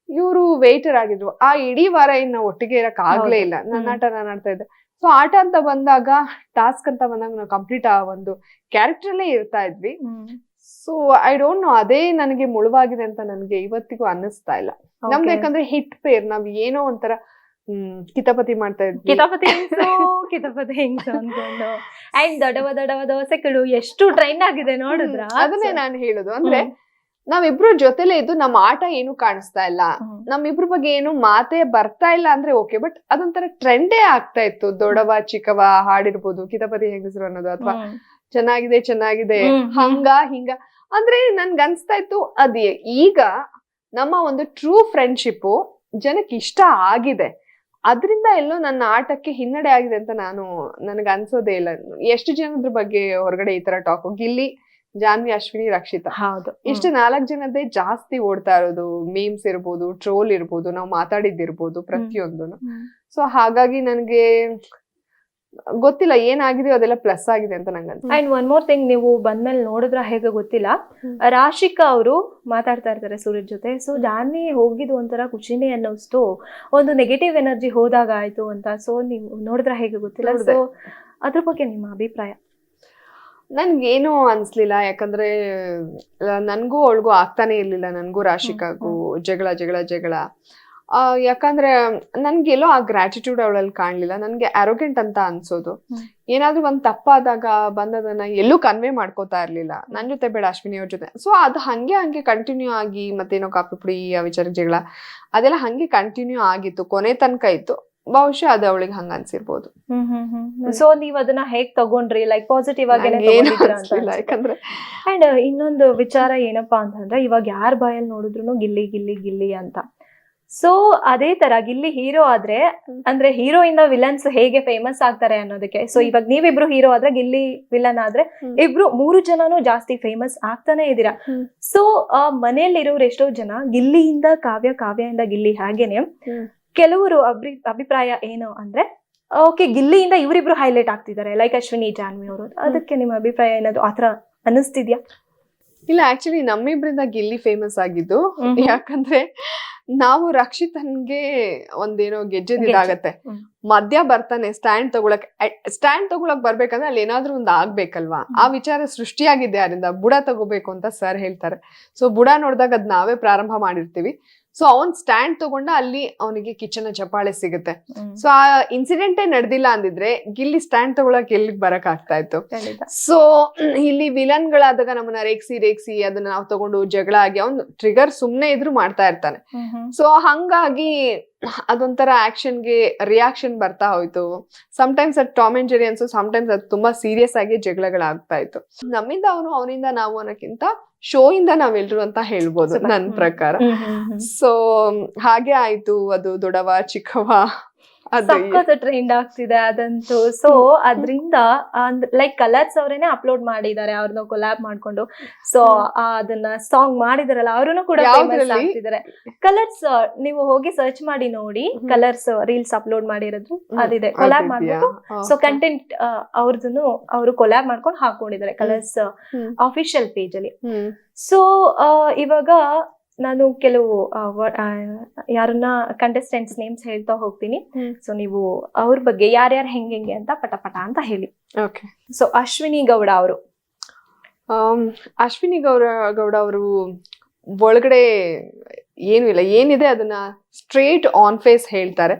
ಇವರು ವೇಟರ್ ಆಗಿದ್ರು. ಆ ಇಡೀ ವಾರ ಇನ್ನ ಒಟ್ಟಿಗೆ ಇರಕ್ ಆಗ್ಲೇ ಇಲ್ಲ. ನನ್ನ. ಆಟ ನಾನು ಆಡ್ತಾ ಇದ್ದೆ. ಸೊ ಆಟ ಅಂತ ಬಂದಾಗ ಟಾಸ್ಕ್ ಅಂತ ಬಂದಾಗ ನಾವು ಕಂಪ್ಲೀಟ್ ಆ ಒಂದು ಕ್ಯಾರೆಕ್ಟರ್ ಅಲ್ಲೇ ಇರ್ತಾ ಇದ್ವಿ. ಸೊ ಐ ಡೋಂಟ್ ನೋ ಅದೇ ನನಗೆ ಮುಳುವಾಗಿದೆ ಅಂತ ನನಗೆ ಇವತ್ತಿಗೂ ಅನ್ನಿಸ್ತಾ ಇಲ್ಲ. ನಮ್ದು ಯಾಕಂದ್ರೆ ಹಿಟ್ ಪೇರ್ ನಾವ್ ಏನೋ ಒಂಥರ ಹ್ಮ್ ಕಿತಾಪತಿ ಮಾಡ್ತಾ ಇದ್ವಿ. ಕಿತಾಪತಿ ಕಿತಾಪತಿ ಹೆಂಗ್ಸು ಅನ್ಕೊಂಡು. ಅಂಡ್ ದೊಡವ ದೊಡವ ದೋಸೆಗಳು ಎಷ್ಟು ಟ್ರೈನ್ ಆಗಿದೆ ನೋಡಿದ್ರ? ಅದನ್ನೇ ನಾನು ಹೇಳುದು. ಅಂದ್ರೆ ನಾವಿಬ್ರು ಜೊತೆಲೆ ಇದ್ದು ನಮ್ಮ ಆಟ ಏನು ಕಾಣಿಸ್ತಾ ಇಲ್ಲ. ನಮ್ಮಿಬ್ರ ಬಗ್ಗೆ ಏನು ಮಾತೇ ಬರ್ತಾ ಇಲ್ಲ ಅಂದ್ರೆ ಓಕೆ ಬಟ್ ಅದೊಂಥರ ಟ್ರೆಂಡೇ ಆಗ್ತಾ ಇತ್ತು. ದೊಡವ ಚಿಕ್ಕವ ಹಾಡಿರ್ಬೋದು. ಕಿತಪತಿ ಹೆಂಗಸರು ಅನ್ನೋದು ಅಥವಾ ಚೆನ್ನಾಗಿದೆ ಚೆನ್ನಾಗಿದೆ. ಹಂಗ ಹಿಂಗ. ಅಂದ್ರೆ ನನ್ಗೆ ಅನ್ಸ್ತಾ ಇತ್ತು ಅದೇ ಈಗ ನಮ್ಮ ಒಂದು ಟ್ರೂ ಫ್ರೆಂಡ್ಶಿಪ್ ಜನಕ್ಕೆ ಇಷ್ಟ ಆಗಿದೆ. ಅದರಿಂದ ಎಲ್ಲೋ ನನ್ನ ಆಟಕ್ಕೆ ಹಿನ್ನಡೆ ಆಗಿದೆ ಅಂತ ನಾನು ನನಗೆ ಅನ್ಸೋದೇ ಇಲ್ಲ. ಎಷ್ಟು ಜನದ್ರ ಬಗ್ಗೆ ಹೊರಗಡೆ ಈ ತರ ಟಾಕ್ ಗಿಲ್ಲಿ ಜಾನ್ವಿ ಅಶ್ವಿನಿ ರಕ್ಷಿತಾ. ಹೌದು. ಇಷ್ಟು ನಾಲ್ಕು ಜನದ್ದೇ ಜಾಸ್ತಿ ಓಡ್ತಾ ಇರೋದು ಮೀಮ್ಸ್ ಇರ್ಬೋದು ಟ್ರೋಲ್ ಇರ್ಬೋದು ನಾವು ಮಾತಾಡಿದ್ದಿರ್ಬೋದು ಪ್ರತಿಯೊಂದು ಸೊ ಹಾಗಾಗಿ ನನಗೆ ಗೊತ್ತಿಲ್ಲ ಏನಾಗಿದೆ ಅದೆಲ್ಲ ಪ್ಲಸ್ ಆಗಿದೆ ಅಂತ ನಂಗೆ ಅಂಡ್ ಒನ್ ಮೋರ್ ಥಿಂಗ್ ನೀವು ಬಂದ್ಮೇಲೆ ನೋಡಿದ್ರ ಹೇಗೆ ಗೊತ್ತಿಲ್ಲ. ರಾಶಿಕಾ ಅವರು ಮಾತಾಡ್ತಾ ಇರ್ತಾರೆ ಸೂರ್ಯ ಜೊತೆ. ಸೊ ಜಾನ್ವಿ ಹೋಗಿದ್ದು ಒಂಥರ ಖುಷಿನೇ ಅನ್ನೋಷ್ಟು ಒಂದು ನೆಗೆಟಿವ್ ಎನರ್ಜಿ ಹೋದಾಗ ಆಯ್ತು ಅಂತ. ಸೊ ನೀವು ನೋಡಿದ್ರ ಹೇಗೆ ಗೊತ್ತಿಲ್ಲ. ಸೊ ಅದ್ರ ಬಗ್ಗೆ ನಿಮ್ಮ ಅಭಿಪ್ರಾಯ? ನನ್ಗೇನು ಅನ್ಸ್ಲಿಲ್ಲ ಯಾಕಂದ್ರೆ ನನ್ಗೂ ಅವಳಿಗೂ ಆಗ್ತಾನೆ ಇರ್ಲಿಲ್ಲ ನನ್ಗೂ ರಾಶಿಕಾಗೂ ಜಗಳ ಜಗಳ ಜಗಳ. ಆ, ಯಾಕಂದ್ರೆ ನನ್ಗೆಲ್ಲೋ ಆ ಗ್ರಾಟಿಟ್ಯೂಡ್ ಅವಳಲ್ಲಿ ಕಾಣ್ಲಿಲ್ಲ ನನ್ಗೆ ಅರೋಗೆಂಟ್ ಅಂತ ಅನ್ಸೋದು. ಏನಾದ್ರೂ ಒಂದ್ ತಪ್ಪಾದಾಗ ಬಂದದನ್ನ ಎಲ್ಲೂ ಕನ್ವೆ ಮಾಡ್ಕೋತಾ ಇರ್ಲಿಲ್ಲ. ನನ್ ಜೊತೆ ಬೇಡ ಅಶ್ವಿನಿ ಅವ್ರ ಜೊತೆ. ಸೊ ಅದು ಹಂಗೆ ಹಂಗೆ ಕಂಟಿನ್ಯೂ ಆಗಿ ಮತ್ತೇನೋ ಕಾಫಿ ಪುಡಿ ಆ ವಿಚಾರ ಜಗಳ ಅದೆಲ್ಲ ಹಂಗೆ ಕಂಟಿನ್ಯೂ ಆಗಿತ್ತು. ಕೊನೆ ತನಕ ಇತ್ತು. ಬಹುಶಃ ಅದು ಅವಳಿಗೆ ಹಂಗ ಅನ್ಸಿರ್ಬೋದು. ಸೊ ನೀವ್ ಅದನ್ನ ಹೇಗ್ ತಗೊಂಡ್ರಿ? ಲೈಕ್ ಪಾಸಿಟಿವ್ ಆಗಿ ಯಾಕಂದ್ರೆ ಅಂಡ್ ಇನ್ನೊಂದು ವಿಚಾರ ಏನಪ್ಪಾ ಅಂತಂದ್ರೆ ಇವಾಗ ಯಾರ ಬಾಯಲ್ಲಿ ನೋಡಿದ್ರು ಗಿಲ್ಲಿ ಗಿಲ್ಲಿ ಗಿಲ್ಲಿ ಅಂತ. ಸೊ ಅದೇ ತರ ಗಿಲ್ಲಿ ಹೀರೋ ಆದ್ರೆ ಅಂದ್ರೆ ಹೀರೋ ಇಂದ ವಿಲನ್ಸ್ ಹೇಗೆ ಫೇಮಸ್ ಆಗ್ತಾರೆ ಅನ್ನೋದಕ್ಕೆ. ಸೊ ಇವಾಗ ನೀವಿಬ್ರು ಹೀರೋ ಆದ್ರೆ ಗಿಲ್ಲಿ ವಿಲನ್ ಆದ್ರೆ. ಇಬ್ರು ಮೂರು ಜನನು ಜಾಸ್ತಿ ಫೇಮಸ್ ಆಗ್ತಾನೆ ಇದೀರಾ ಹ್ಮ್. ಸೊ ಮನೆಯಲ್ಲಿರೋರು ಎಷ್ಟೋ ಜನ ಗಿಲ್ಲಿಯಿಂದ ಕಾವ್ಯ ಕಾವ್ಯ ಇಂದ ಗಿಲ್ಲಿ ಹಾಗೇನೆ. ಕೆಲವರು ಅಭಿ ಅಭಿಪ್ರಾಯ ಏನು ಅಂದ್ರೆ ಓಕೆ ಗಿಲ್ಲಿಯಿಂದ ಇವರಿಬ್ರು ಹೈಲೈಟ್ ಆಗ್ತಿದ್ದಾರೆ ಲೈಕ್ ಅಶ್ವಿನಿ ಜಾನ್ವಿ ಅವರು. ಅದಕ್ಕೆ ನಿಮ್ಮ ಅಭಿಪ್ರಾಯ ಏನಾದ್ರು ಆತರ ಅನಿಸ್ತಿದ್ಯಾ ಇಲ್ಲ ಆಕ್ಚುಲಿ ನಮ್ಮಿಬ್ರಿಂದ ಗಿಲ್ಲಿ ಫೇಮಸ್ ಆಗಿದ್ದು. ಯಾಕಂದ್ರೆ ನಾವು ರಕ್ಷಿತನ್ಗೆ ಒಂದೇನೋ ಗೆಜ್ಜೆದಿದಾಗತ್ತೆ. ಮಧ್ಯ ಬರ್ತಾನೆ ಸ್ಟ್ಯಾಂಡ್ ತಗೊಳಕ್ ಸ್ಟ್ಯಾಂಡ್ ತಗೊಳಕ್ ಬರ್ಬೇಕಂದ್ರೆ ಅಲ್ಲಿ ಏನಾದ್ರೂ ಒಂದ್ ಆಗ್ಬೇಕಲ್ವಾ? ಆ ವಿಚಾರ ಸೃಷ್ಟಿಯಾಗಿದೆ ಅದರಿಂದ ಬುಡ ತಗೋಬೇಕು ಅಂತ ಸರ್ ಹೇಳ್ತಾರೆ. ಸೊ ಬುಡ ನೋಡಿದಾಗ ಅದ್ ನಾವೇ ಪ್ರಾರಂಭ ಮಾಡಿರ್ತೀವಿ. ಸೊ ಅವನ್ ಸ್ಟ್ಯಾಂಡ್ ತಗೊಂಡ ಅಲ್ಲಿ ಅವನಿಗೆ ಕಿಚನ್ ಚಪ್ಪಾಳೆ ಸಿಗುತ್ತೆ. ಸೊ ಆ ಇನ್ಸಿಡೆಂಟೇ ನಡೆದಿಲ್ಲ ಅಂದಿದ್ರೆ ಗಿಲ್ಲಿ ಸ್ಟ್ಯಾಂಡ್ ತಗೊಳಕ್ ಎಲ್ಲಿಗ್ ಬರಕ್ ಆಗ್ತಾ ಇತ್ತು? ಸೊ ಇಲ್ಲಿ ವಿಲನ್ ಗಳಾದಾಗ ನಮ್ಮನ್ನ ರೇಕ್ಸಿ ರೇಕ್ಸಿ ಅದನ್ನ ನಾವು ತಗೊಂಡು ಜಗಳ ಆಗಿ ಅವ್ನು ಟ್ರಿಗರ್ ಸುಮ್ನೆ ಇದ್ರು ಮಾಡ್ತಾ ಇರ್ತಾನೆ. ಸೊ ಹಂಗಾಗಿ ಅದೊಂಥರ ಆಕ್ಷನ್ಗೆ ರಿಯಾಕ್ಷನ್ ಬರ್ತಾ ಹೋಯ್ತು. ಟೈಮ್ಸ್ ಅದು ಟಾಮ್ ಅಂಡ್ ಜೆರಿ ಅನ್ಸು ಟೈಮ್ಸ್ ಅದು ತುಂಬಾ ಸೀರಿಯಸ್ ಆಗಿ ಜಗಳಗಳಾಗ್ತಾ ಇತ್ತು. ನಮ್ಮಿಂದ ಅವನು ಅವನಿಂದ ನಾವು ಅನ್ನೋಕ್ಕಿಂತ ಶೋ ಇಂದ ನಾವೆಲ್ರು ಅಂತ ಹೇಳ್ಬೋದು ನನ್ನ ನನ್ ಪ್ರಕಾರ. ಸೊ ಹಾಗೆ ಆಯ್ತು. ಅದು ದೊಡವ ಚಿಕ್ಕವ. ಸಖತ್ ಟ್ರೆಂಡ್ ಆಗ್ತಿದೆ ಅದಂತೂ. ಸೊ ಅದ್ರಿಂದ ಲೈಕ್ ಕಲರ್ಸ್ ಅವರೇನೆ ಅಪ್ಲೋಡ್ ಮಾಡಿದ್ದಾರೆ ಅವ್ರನ್ನ ಕೊಲ್ಯಾಬ್ ಮಾಡ್ಕೊಂಡು. ಸೊ ಅದನ್ನ ಸಾಂಗ್ ಮಾಡಿದಾರಲ್ಲ ಅವ್ರು ಕೂಡ ಆಗ್ತಿದ್ದಾರೆ. ಕಲರ್ಸ್ ನೀವು ಹೋಗಿ ಸರ್ಚ್ ಮಾಡಿ ನೋಡಿ ಕಲರ್ಸ್ ರೀಲ್ಸ್ ಅಪ್ಲೋಡ್ ಮಾಡಿರೋದು ಅದಿದೆ. ಕೊಲ್ಯಾಬ್ ಮಾಡ್ಕೊಂಡು ಸೊ ಕಂಟೆಂಟ್ ಅವ್ರದ್ದು ಅವರು ಕೊಲ್ಯಾಬ್ ಮಾಡ್ಕೊಂಡು ಹಾಕೊಂಡಿದ್ದಾರೆ ಕಲರ್ಸ್. ಅಫಿಷಿಯಲ್ ಪೇಜ್ ಅಲ್ಲಿ. ಸೊ ಇವಾಗ ನಾನು ಕೆಲವು ಯಾರನ್ನ ಕಂಟೆಸ್ಟೆಂಟ್ಸ್ ನೇಮ್ಸ್ ಹೇಳ್ತಾ ಹೋಗ್ತೀನಿ. ಸೊ ನೀವು ಅವ್ರ ಬಗ್ಗೆ ಯಾರ್ಯಾರು ಹೆಂಗ್ ಹೆಂಗೆ ಅಂತ ಪಟ ಪಟ ಅಂತ ಹೇಳಿ. ಓಕೆ ಸೊ ಅಶ್ವಿನಿ ಗೌಡ ಅವರು. ಅಶ್ವಿನಿ ಗೌಡ ಗೌಡ ಅವರು ಒಳಗಡೆ ಏನು ಇಲ್ಲ. ಏನಿದೆ ಅದನ್ನ ಸ್ಟ್ರೇಟ್ ಆನ್ ಫೇಸ್ ಹೇಳ್ತಾರೆ.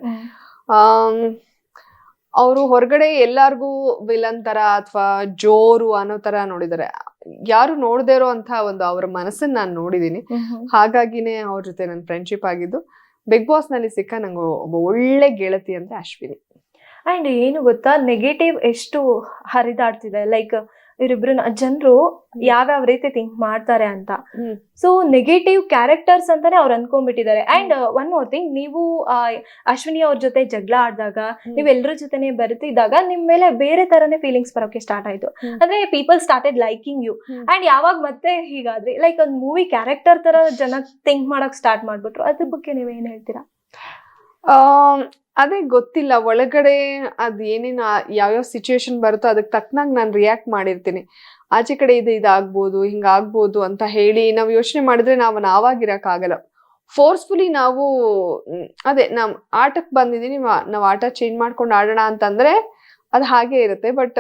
ಅವರು ಹೊರಗಡೆ ಎಲ್ಲಾರ್ಗೂ ವಿಲನ್ ತರ ಅಥವಾ ಜೋರು ಅನ್ನೋ ತರ ನೋಡಿದ್ದಾರೆ. ಯಾರು ನೋಡದೇ ಇರೋ ಅಂತ ಒಂದು ಅವರ ಮನಸ್ಸನ್ನ ನಾನು ನೋಡಿದೀನಿ. ಹಾಗಾಗಿನೇ ಅವ್ರ ಜೊತೆ ನನ್ನ ಫ್ರೆಂಡ್ಶಿಪ್ ಆಗಿದ್ದು. ಬಿಗ್ ಬಾಸ್ನಲ್ಲಿ ಸಿಕ್ಕ ನಂಗೆ ಒಬ್ಬ ಒಳ್ಳೆ ಗೆಳತಿ ಅಂದ್ರೆ ಅಶ್ವಿನಿ. ಅಂಡ್ ಏನು ಗೊತ್ತಾ ನೆಗೆಟಿವ್ ಎಷ್ಟು ಹರಿದಾಡ್ತಿದೆ. ಲೈಕ್ ಇವರಿಬ್ರು ಜನರು ಯಾವ್ಯಾವ ರೀತಿ ಥಿಂಕ್ ಮಾಡ್ತಾರೆ ಅಂತ. ಸೊ ನೆಗೆಟಿವ್ ಕ್ಯಾರೆಕ್ಟರ್ಸ್ ಅಂತಾನೆ ಅವ್ರು ಅನ್ಕೊಂಡ್ಬಿಟ್ಟಿದ್ದಾರೆ. ಅಂಡ್ ಒನ್ ಮೋರ್ ಥಿಂಗ್ ನೀವು ಅಶ್ವಿನಿ ಅವ್ರ ಜೊತೆ ಜಗಳ ಆಡಿದಾಗ ನೀವು ಎಲ್ಲರ ಜೊತೆನೆ ಬರ್ತಿದ್ದಾಗ ನಿಮ್ ಮೇಲೆ ಬೇರೆ ತರನೇ ಫೀಲಿಂಗ್ಸ್ ಬರೋಕೆ ಸ್ಟಾರ್ಟ್ ಆಯ್ತು. ಅಂದ್ರೆ people started liking you and ಯಾವಾಗ ಮತ್ತೆ ಹೀಗಾದ್ರಿ ಲೈಕ್ ಒಂದ್ ಮೂವಿ ಕ್ಯಾರೆಕ್ಟರ್ ತರ ಜನ ಥಿಂಕ್ ಮಾಡಕ್ ಸ್ಟಾರ್ಟ್ ಮಾಡ್ಬಿಟ್ರು. ಅದ್ರ ಬಗ್ಗೆ ನೀವೇನ್ ಏನ್ ಹೇಳ್ತೀರಾ? ಅದೇ ಗೊತ್ತಿಲ್ಲ, ಒಳಗಡೆ ಅದು ಏನೇನು ಯಾವ್ಯಾವ ಸಿಚುವೇಶನ್ ಬರುತ್ತೋ ಅದಕ್ಕೆ ತಕ್ಕನಾಗಿ ನಾನು ರಿಯಾಕ್ಟ್ ಮಾಡಿರ್ತೀನಿ. ಆಚೆ ಕಡೆ ಇದು ಇದಾಗ್ಬೋದು ಹಿಂಗಾಗ್ಬೋದು ಅಂತ ಹೇಳಿ ನಾವು ಯೋಚನೆ ಮಾಡಿದ್ರೆ ನಾವು ನಾವಾಗಿರೋಕ್ಕಾಗಲ್ಲ ಫೋರ್ಸ್ಫುಲಿ ನಾವು ಅದೇ ನಮ್ಮ ಆಟಕ್ಕೆ ಬಂದಿದ್ದೀನಿ ನಾವ್ ಆಟ ಚೇಂಜ್ ಮಾಡ್ಕೊಂಡು ಆಡೋಣ ಅಂತಂದರೆ ಅದು ಹಾಗೇ ಇರುತ್ತೆ ಬಟ್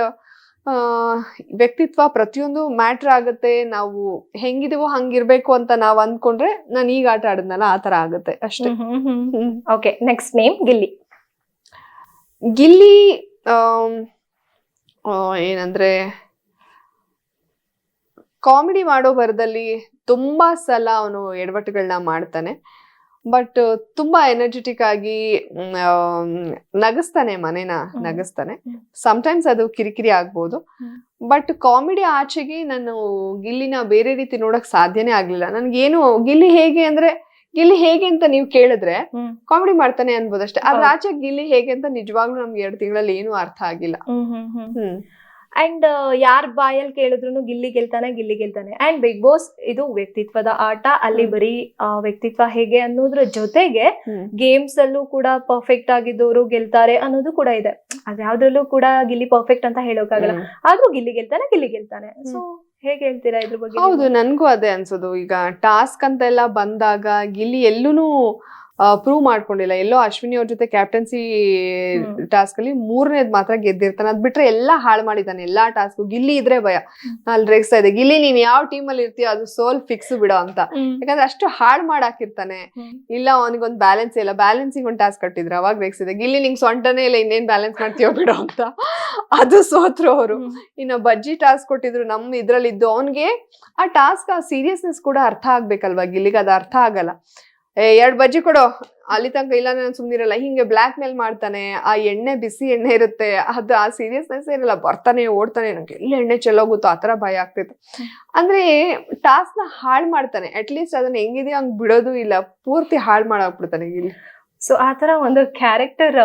ವ್ಯಕ್ತಿತ್ವ ಪ್ರತಿಯೊಂದು ಮ್ಯಾಟ್ರ್ ಆಗುತ್ತೆ ನಾವು ಹೆಂಗಿದೀವೋ ಹಂಗಿರ್ಬೇಕು ಅಂತ ನಾವ್ ಅಂದ್ಕೊಂಡ್ರೆ ನಾನು ಈಗ ಆಟ ಆಡಿದ್ನಲ್ಲ ಆ ತರ ಆಗುತ್ತೆ ಅಷ್ಟೇ. Okay next name Gilli. Gilli ಏನಂದ್ರೆ ಕಾಮಿಡಿ ಮಾಡೋ ಬರದಲ್ಲಿ ತುಂಬಾ ಸಲ ಅವನು ಎಡವಟ್ಟುಗಳನ್ನ ಮಾಡ್ತಾನೆ. ಬಟ್ ತುಂಬಾ ಎನರ್ಜೆಟಿಕ್ ಆಗಿ ನಗಸ್ತಾನೆ ಮನೇನ ನಗಸ್ತಾನೆ. ಸಮಟೈಮ್ಸ್ ಅದು ಕಿರಿಕಿರಿ ಆಗ್ಬೋದು. ಬಟ್ ಕಾಮಿಡಿ ಆಚೆಗೆ ನಾನು ಗಿಲ್ಲಿನ ಬೇರೆ ರೀತಿ ನೋಡಕ್ ಸಾಧ್ಯನೇ ಆಗ್ಲಿಲ್ಲ. ಏನು ಗಿಲ್ಲಿ ಹೇಗೆ ಅಂದ್ರೆ ಗಿಲ್ಲಿ ಹೇಗೆ ಅಂತ ನೀವು ಕೇಳಿದ್ರೆ ಕಾಮಿಡಿ ಮಾಡ್ತಾನೆ ಅನ್ಬೋದಷ್ಟೇ. ಅದ್ರ ಹೌದು. ಆಚೆ ಗಿಲ್ಲಿ ಹೇಗೆ ಅಂತ ನಿಜವಾಗ್ಲೂ ನಮ್ಗೆ ಎರಡು ತಿಂಗಳಲ್ಲಿ ಏನು ಅರ್ಥ ಆಗಿಲ್ಲ. ಹ್ಮ್. ಅಂಡ್ ಯಾರ್ ಬಾಯಲ್ಲಿ ಕೇಳಿದ್ರು ಗಿಲ್ಲಿ ಗೆಲ್ತಾನೆ ಗಿಲ್ಲಿ ಗೆಲ್ತಾನೆ. ಅಂಡ್ ಬಿಗ್ ಬಾಸ್ ಇದು ವ್ಯಕ್ತಿತ್ವದ ಆಟ. ಅಲ್ಲಿ. ಬರೀ ವ್ಯಕ್ತಿತ್ವ ಹೇಗೆ ಅನ್ನೋದ್ರ ಜೊತೆಗೆ. ಗೇಮ್ಸ್ ಅಲ್ಲೂ ಕೂಡ ಪರ್ಫೆಕ್ಟ್ ಆಗಿದ್ದವರು ಗೆಲ್ತಾರೆ ಅನ್ನೋದು ಕೂಡ ಇದೆ. ಅದ್ಯಾವ್ದ್ರಲ್ಲೂ ಕೂಡ ಗಿಲ್ಲಿ ಪರ್ಫೆಕ್ಟ್ ಅಂತ ಹೇಳೋಕ್ಕಾಗಲ್ಲ. ಆದ್ರೂ ಗಿಲ್ಲಿ ಗೆಲ್ತಾನೆ ಗಿಲ್ಲಿ ಗೆಲ್ತಾನೆ. ಸೊ ಹೇಗೆ ಹೇಳ್ತೀರಾ ಇದ್ರ ಬಗ್ಗೆ ಹೌದು ನನ್ಗೂ ಅದೇ ಅನ್ಸೋದು. ಈಗ ಟಾಸ್ಕ್ ಅಂತ ಎಲ್ಲ ಬಂದಾಗ ಗಿಲ್ಲಿ ಎಲ್ಲೂನು ಪ್ರೂವ್ ಮಾಡ್ಕೊಂಡಿಲ್ಲ. ಎಲ್ಲೋ ಅಶ್ವಿನಿ ಅವ್ರ ಜೊತೆ ಕ್ಯಾಪ್ಟನ್ಸಿ ಟಾಸ್ಕ್ ಅಲ್ಲಿ ಮೂರನೇದ್ ಮಾತ್ರ ಗೆದ್ದಿರ್ತಾನೆ. ಅದ್ ಬಿಟ್ರೆ ಎಲ್ಲಾ ಹಾಳು ಮಾಡಿದಾನೆ. ಎಲ್ಲಾ ಟಾಸ್ಕ್ ಗಿಲ್ಲಿ ಇದ್ರೆ ಭಯ. ಅಲ್ಲಿ ರೇಗಿಸ್ತಾ ಇದೆ. ಗಿಲ್ಲಿ ನೀನ್ ಯಾವ ಟೀಮ್ ಅಲ್ಲಿ ಇರ್ತೀಯ ಅದು ಸೋಲ್ ಫಿಕ್ಸ್ ಬಿಡೋ ಅಂತ. ಯಾಕಂದ್ರೆ ಅಷ್ಟು ಹಾಳು ಮಾಡಾಕಿರ್ತಾನೆ. ಇಲ್ಲ ಅವನಿಗೊಂದು ಬ್ಯಾಲೆನ್ಸ್ ಇಲ್ಲ. ಬ್ಯಾಲೆನ್ಸಿಂಗ್ ಒಂದು ಟಾಸ್ಕ್ ಕಟ್ಟಿದ್ರು. ಅವಾಗ ರೇಗಿಸಿದೆ ಗಿಲ್ಲಿ ನಿಂಗೆ ಸೊಂಟನೇ ಇಲ್ಲ. ಇನ್ನೇನ್ ಬ್ಯಾಲೆನ್ಸ್ ಮಾಡ್ತೀಯೋ ಬಿಡೋ ಅಂತ. ಅದು ಸೋತ್ರು ಅವರು. ಇನ್ನ ಇನ್ನು ಬಜ್ಜಿ ಟಾಸ್ಕ್ ಕೊಟ್ಟಿದ್ರು. ನಮ್ ಇದ್ರಲ್ಲಿ ಇದ್ದು ಅವನ್ಗೆ ಆ ಟಾಸ್ಕ್ ಆ ಸೀರಿಯಸ್ನೆಸ್ ಕೂಡ ಅರ್ಥ ಆಗ್ಬೇಕಲ್ವಾ? ಗಿಲ್ಲಿಗೆ ಅದು ಅರ್ಥ ಆಗಲ್ಲ. ಏ, ಎರಡು ಬಜ್ಜಿ ಕೊಡು. ಅಲ್ಲಿ ತನಕ ಇಲ್ಲ ನಾನು ಸುಮ್ಮನಿರಲ್ಲ ಹಿಂಗೆ ಬ್ಲ್ಯಾಕ್ ಮೇಲ್ ಮಾಡ್ತಾನೆ, ಆ ಎಣ್ಣೆ ಬಿಸಿ ಎಣ್ಣೆ ಇರುತ್ತೆ, ಅದು ಆ ಸೀರಿಯಸ್ನೆಸ್ ಏನಿಲ್ಲ, ಬರ್ತಾನೆ, ಓಡ್ತಾನೆ, ನಂಗೆ ಎಲ್ಲಿ ಎಣ್ಣೆ ಚೆಲ್ಲೋಗುತ್ತೋ, ಆ ಥರ ಭಯ ಆಗ್ತಿತ್ತು. ಅಂದರೆ ಟಾಸ್ಕ್ನ ಹಾಳು ಮಾಡ್ತಾನೆ. ಅಟ್ಲೀಸ್ಟ್ ಅದನ್ನು ಹೆಂಗಿದೆಯೋ ಹಂಗೆ ಬಿಡೋದು ಇಲ್ಲ, ಪೂರ್ತಿ ಹಾಳು ಮಾಡಾಕ್ಬಿಡ್ತಾನೆ ಗಿಲ್ಲಿ ಸೊ ಆ ತರ ಒಂದು ಕ್ಯಾರೆಕ್ಟರ್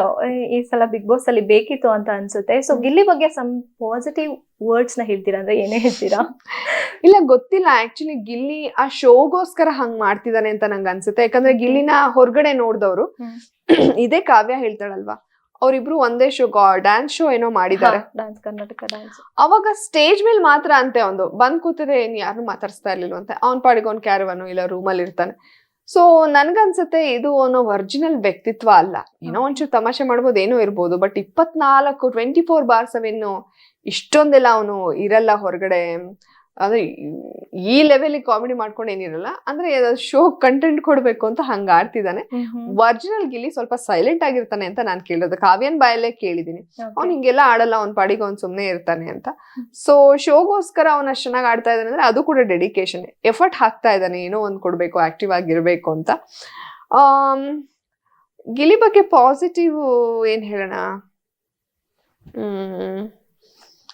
ಈ ಸಲ ಬಿಗ್ ಬಾಸ್ ಅಲ್ಲಿ ಬೇಕಿತ್ತು ಅಂತ ಅನ್ಸುತ್ತೆ. ಸೊ ಗಿಲ್ಲಿ ಬಗ್ಗೆ ಸಮ್ ಪಾಸಿಟಿವ್ ವರ್ಡ್ಸ್ನ ಹೇಳ್ತೀರಾ ಅಂದ್ರೆ ಏನೇ ಹೇಳ್ತೀರಾ? ಇಲ್ಲ ಗೊತ್ತಿಲ್ಲ. ಆಕ್ಚುಲಿ ಗಿಲ್ಲಿ ಆ ಶೋಗೋಸ್ಕರ ಹಂಗ್ ಮಾಡ್ತಿದ್ದಾನೆ ಅಂತ ನಂಗೆ ಅನ್ಸುತ್ತೆ. ಯಾಕಂದ್ರೆ ಗಿಲ್ಲಿನ ಹೊರಗಡೆ ನೋಡಿದವರು. ಇದೇ ಕಾವ್ಯ ಹೇಳ್ತಾಳಲ್ವಾ? ಅವರಿಬ್ರು ಒಂದೇ ಶೋ ಡ್ಯಾನ್ಸ್ ಶೋ ಏನೋ ಮಾಡಿದ್ದಾರೆ. ಡ್ಯಾನ್ಸ್ ಕರ್ನಾಟಕ ಡ್ಯಾನ್ಸ್ ಅವಾಗ ಸ್ಟೇಜ್ ಮೇಲೆ ಮಾತ್ರ ಅಂತೆ ಒಂದು. ಬಂದ್ ಕೂತಿದ್ರೆ ಏನ್ ಯಾರು ಮಾತಾಡ್ಸ್ತಾ ಇರ್ಲಿಲ್ಲ ಅಂತ ಅವ್ನ್ ಪಾಡಿಗೆ ಅವ್ನ್ ಕ್ಯಾರವನು ಇಲ್ಲ ರೂಮಲ್ಲಿ ಇರ್ತಾನೆ. ಸೊ ನನ್ಗನ್ಸುತ್ತೆ ಇದು ಅನ್ನೋ ಒರಿಜಿನಲ್ ವ್ಯಕ್ತಿತ್ವ ಅಲ್ಲ. ಏನೋ ಒಂಚೂರು ತಮಾಷೆ ಮಾಡ್ಬೋದು ಏನೋ ಇರ್ಬೋದು ಬಟ್ ಇಪ್ಪತ್ನಾಲ್ಕು ಟ್ವೆಂಟಿ ಫೋರ್ ಬಾರ್ ಸೆವೆನ್ ಇಷ್ಟೊಂದೆಲ್ಲ ಅವನು ಇರಲ್ಲ ಹೊರಗಡೆ. ಅಂದ್ರೆ ಈ ಲೆವೆಲ್ ಕಾಮಿಡಿ ಮಾಡ್ಕೊಂಡು ಏನಿರಲ್ಲ ಅಂದ್ರೆ ಶೋ ಕಂಟೆಂಟ್ ಕೊಡ್ಬೇಕು ಅಂತ ಹಂಗ ಆಡ್ತಿದ್ದಾನೆ. ಒರಿಜಿನಲ್ ಗಿಲ್ಲಿ ಸ್ವಲ್ಪ ಸೈಲೆಂಟ್ ಆಗಿರ್ತಾನೆ ಅಂತ ನಾನು ಕೇಳೋದು. ಕಾವ್ಯನ್ ಬಾಯಲ್ಲೇ ಕೇಳಿದೀನಿ. ಅವ್ನ್ ಹಿಂಗೆಲ್ಲ ಆಡಲ್ಲ ಅವ್ನ ಪಾಡಿಗೆ ಅವ್ನು ಸುಮ್ನೆ ಇರ್ತಾನೆ ಅಂತ. ಸೊ ಶೋಗೋಸ್ಕರ ಅವ್ನ ಅಷ್ಟು ಚೆನ್ನಾಗಿ ಆಡ್ತಾ ಇದ್ದಾನೆ ಅಂದ್ರೆ ಅದು ಕೂಡ ಡೆಡಿಕೇಶನ್ ಎಫರ್ಟ್ ಹಾಕ್ತಾ ಇದ್ದಾನೆ ಏನೋ ಒಂದ್ ಕೊಡ್ಬೇಕು ಆಕ್ಟಿವ್ ಆಗಿರ್ಬೇಕು ಅಂತ. ಗಿಲಿ ಬಗ್ಗೆ ಪಾಸಿಟಿವ್ ಏನ್ ಹೇಳೋಣ? ಹ್ಮ್.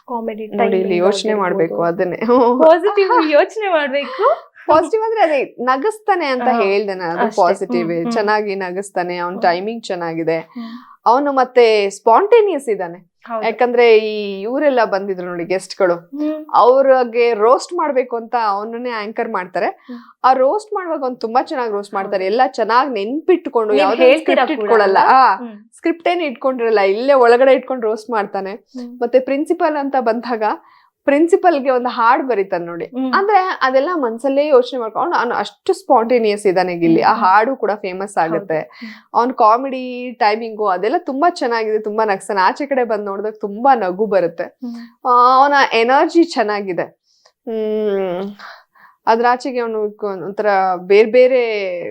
ಕಾಮಿಡಿ ನೋಡಿ ಇಲ್ಲಿ ಯೋಚನೆ ಮಾಡ್ಬೇಕು ಅದನ್ನೇ. ಪಾಸಿಟಿವ್ ಯೋಚನೆ ಮಾಡ್ಬೇಕು. ಪಾಸಿಟಿವ್ ಅಂದ್ರೆ ಅದೇ ನಗಸ್ತಾನೆ ಅಂತ ಹೇಳ್ದೆ ನಾನು ಪಾಸಿಟಿವ್. ಚೆನ್ನಾಗಿ ನಗಸ್ತಾನೆ ಅವ್ನ ಟೈಮಿಂಗ್ ಚೆನ್ನಾಗಿದೆ. ಅವನು ಮತ್ತೆ ಸ್ಪಾಂಟೇನಿಯಸ್ ಇದ್ದಾನೆ. ಯಾಕಂದ್ರೆ ಈ ಇವರೆಲ್ಲ ಬಂದಿದ್ರು ನೋಡಿ ಗೆಸ್ಟ್ಗಳು ಗಳು ಅವ್ರಿಗೆ ರೋಸ್ಟ್ ಮಾಡ್ಬೇಕು ಅಂತ ಅವನನ್ನೇ ಆಂಕರ್ ಮಾಡ್ತಾರೆ. ಆ ರೋಸ್ಟ್ ಮಾಡುವಾಗ ಅವ್ನು ತುಂಬಾ ಚೆನ್ನಾಗಿ ರೋಸ್ಟ್ ಮಾಡ್ತಾರೆ. ಎಲ್ಲ ಚೆನ್ನಾಗಿ ನೆನ್ಪಿಟ್ಕೊಂಡು ಯಾವ್ದೇ ಸ್ಕ್ರಿಪ್ಟ್ ಇಟ್ಕೊಳ್ಳಲ್ಲ? ಆ ಹ್ಮ್. ಸ್ಕ್ರಿಪ್ಟ್ ಏನ್ ಇಟ್ಕೊಂಡಿರಲ್ಲ ಇಲ್ಲೇ ಒಳಗಡೆ ಇಟ್ಕೊಂಡು ರೋಸ್ಟ್ ಮಾಡ್ತಾನೆ. ಮತ್ತೆ ಪ್ರಿನ್ಸಿಪಲ್ ಅಂತ ಬಂದಾಗ ಪ್ರಿನ್ಸಿಪಲ್ಗೆ ಒಂದು ಹಾಡ್ ಬರೀತಾನೆ ನೋಡಿ. ಅಂದ್ರೆ ಅದೆಲ್ಲ ಮನ್ಸಲ್ಲೇ ಯೋಚನೆ ಮಾಡ್ಕೊಂಡು ಅವ್ನು ಅಷ್ಟು ಸ್ಪಾಂಟೇನಿಯಸ್ ಇದ್ದಾನೆ ಇಲ್ಲಿ. ಆ ಹಾಡು ಕೂಡ ಫೇಮಸ್ ಆಗುತ್ತೆ. ಅವ್ನ ಕಾಮಿಡಿ ಟೈಮಿಂಗು ಅದೆಲ್ಲ ತುಂಬಾ ಚೆನ್ನಾಗಿದೆ ತುಂಬಾ ನಗ್ಸನ್ ಆಚೆ ಕಡೆ ಬಂದ್ ನೋಡಿದಾಗ ತುಂಬಾ ನಗು ಬರುತ್ತೆ. ಅವನ ಎನರ್ಜಿ ಚೆನ್ನಾಗಿದೆ. ಹ್ಮ್. ಅದ್ರಾಚೆಗೆ ಅವನು ಒಂಥರ ಬೇರೆ ಬೇರೆ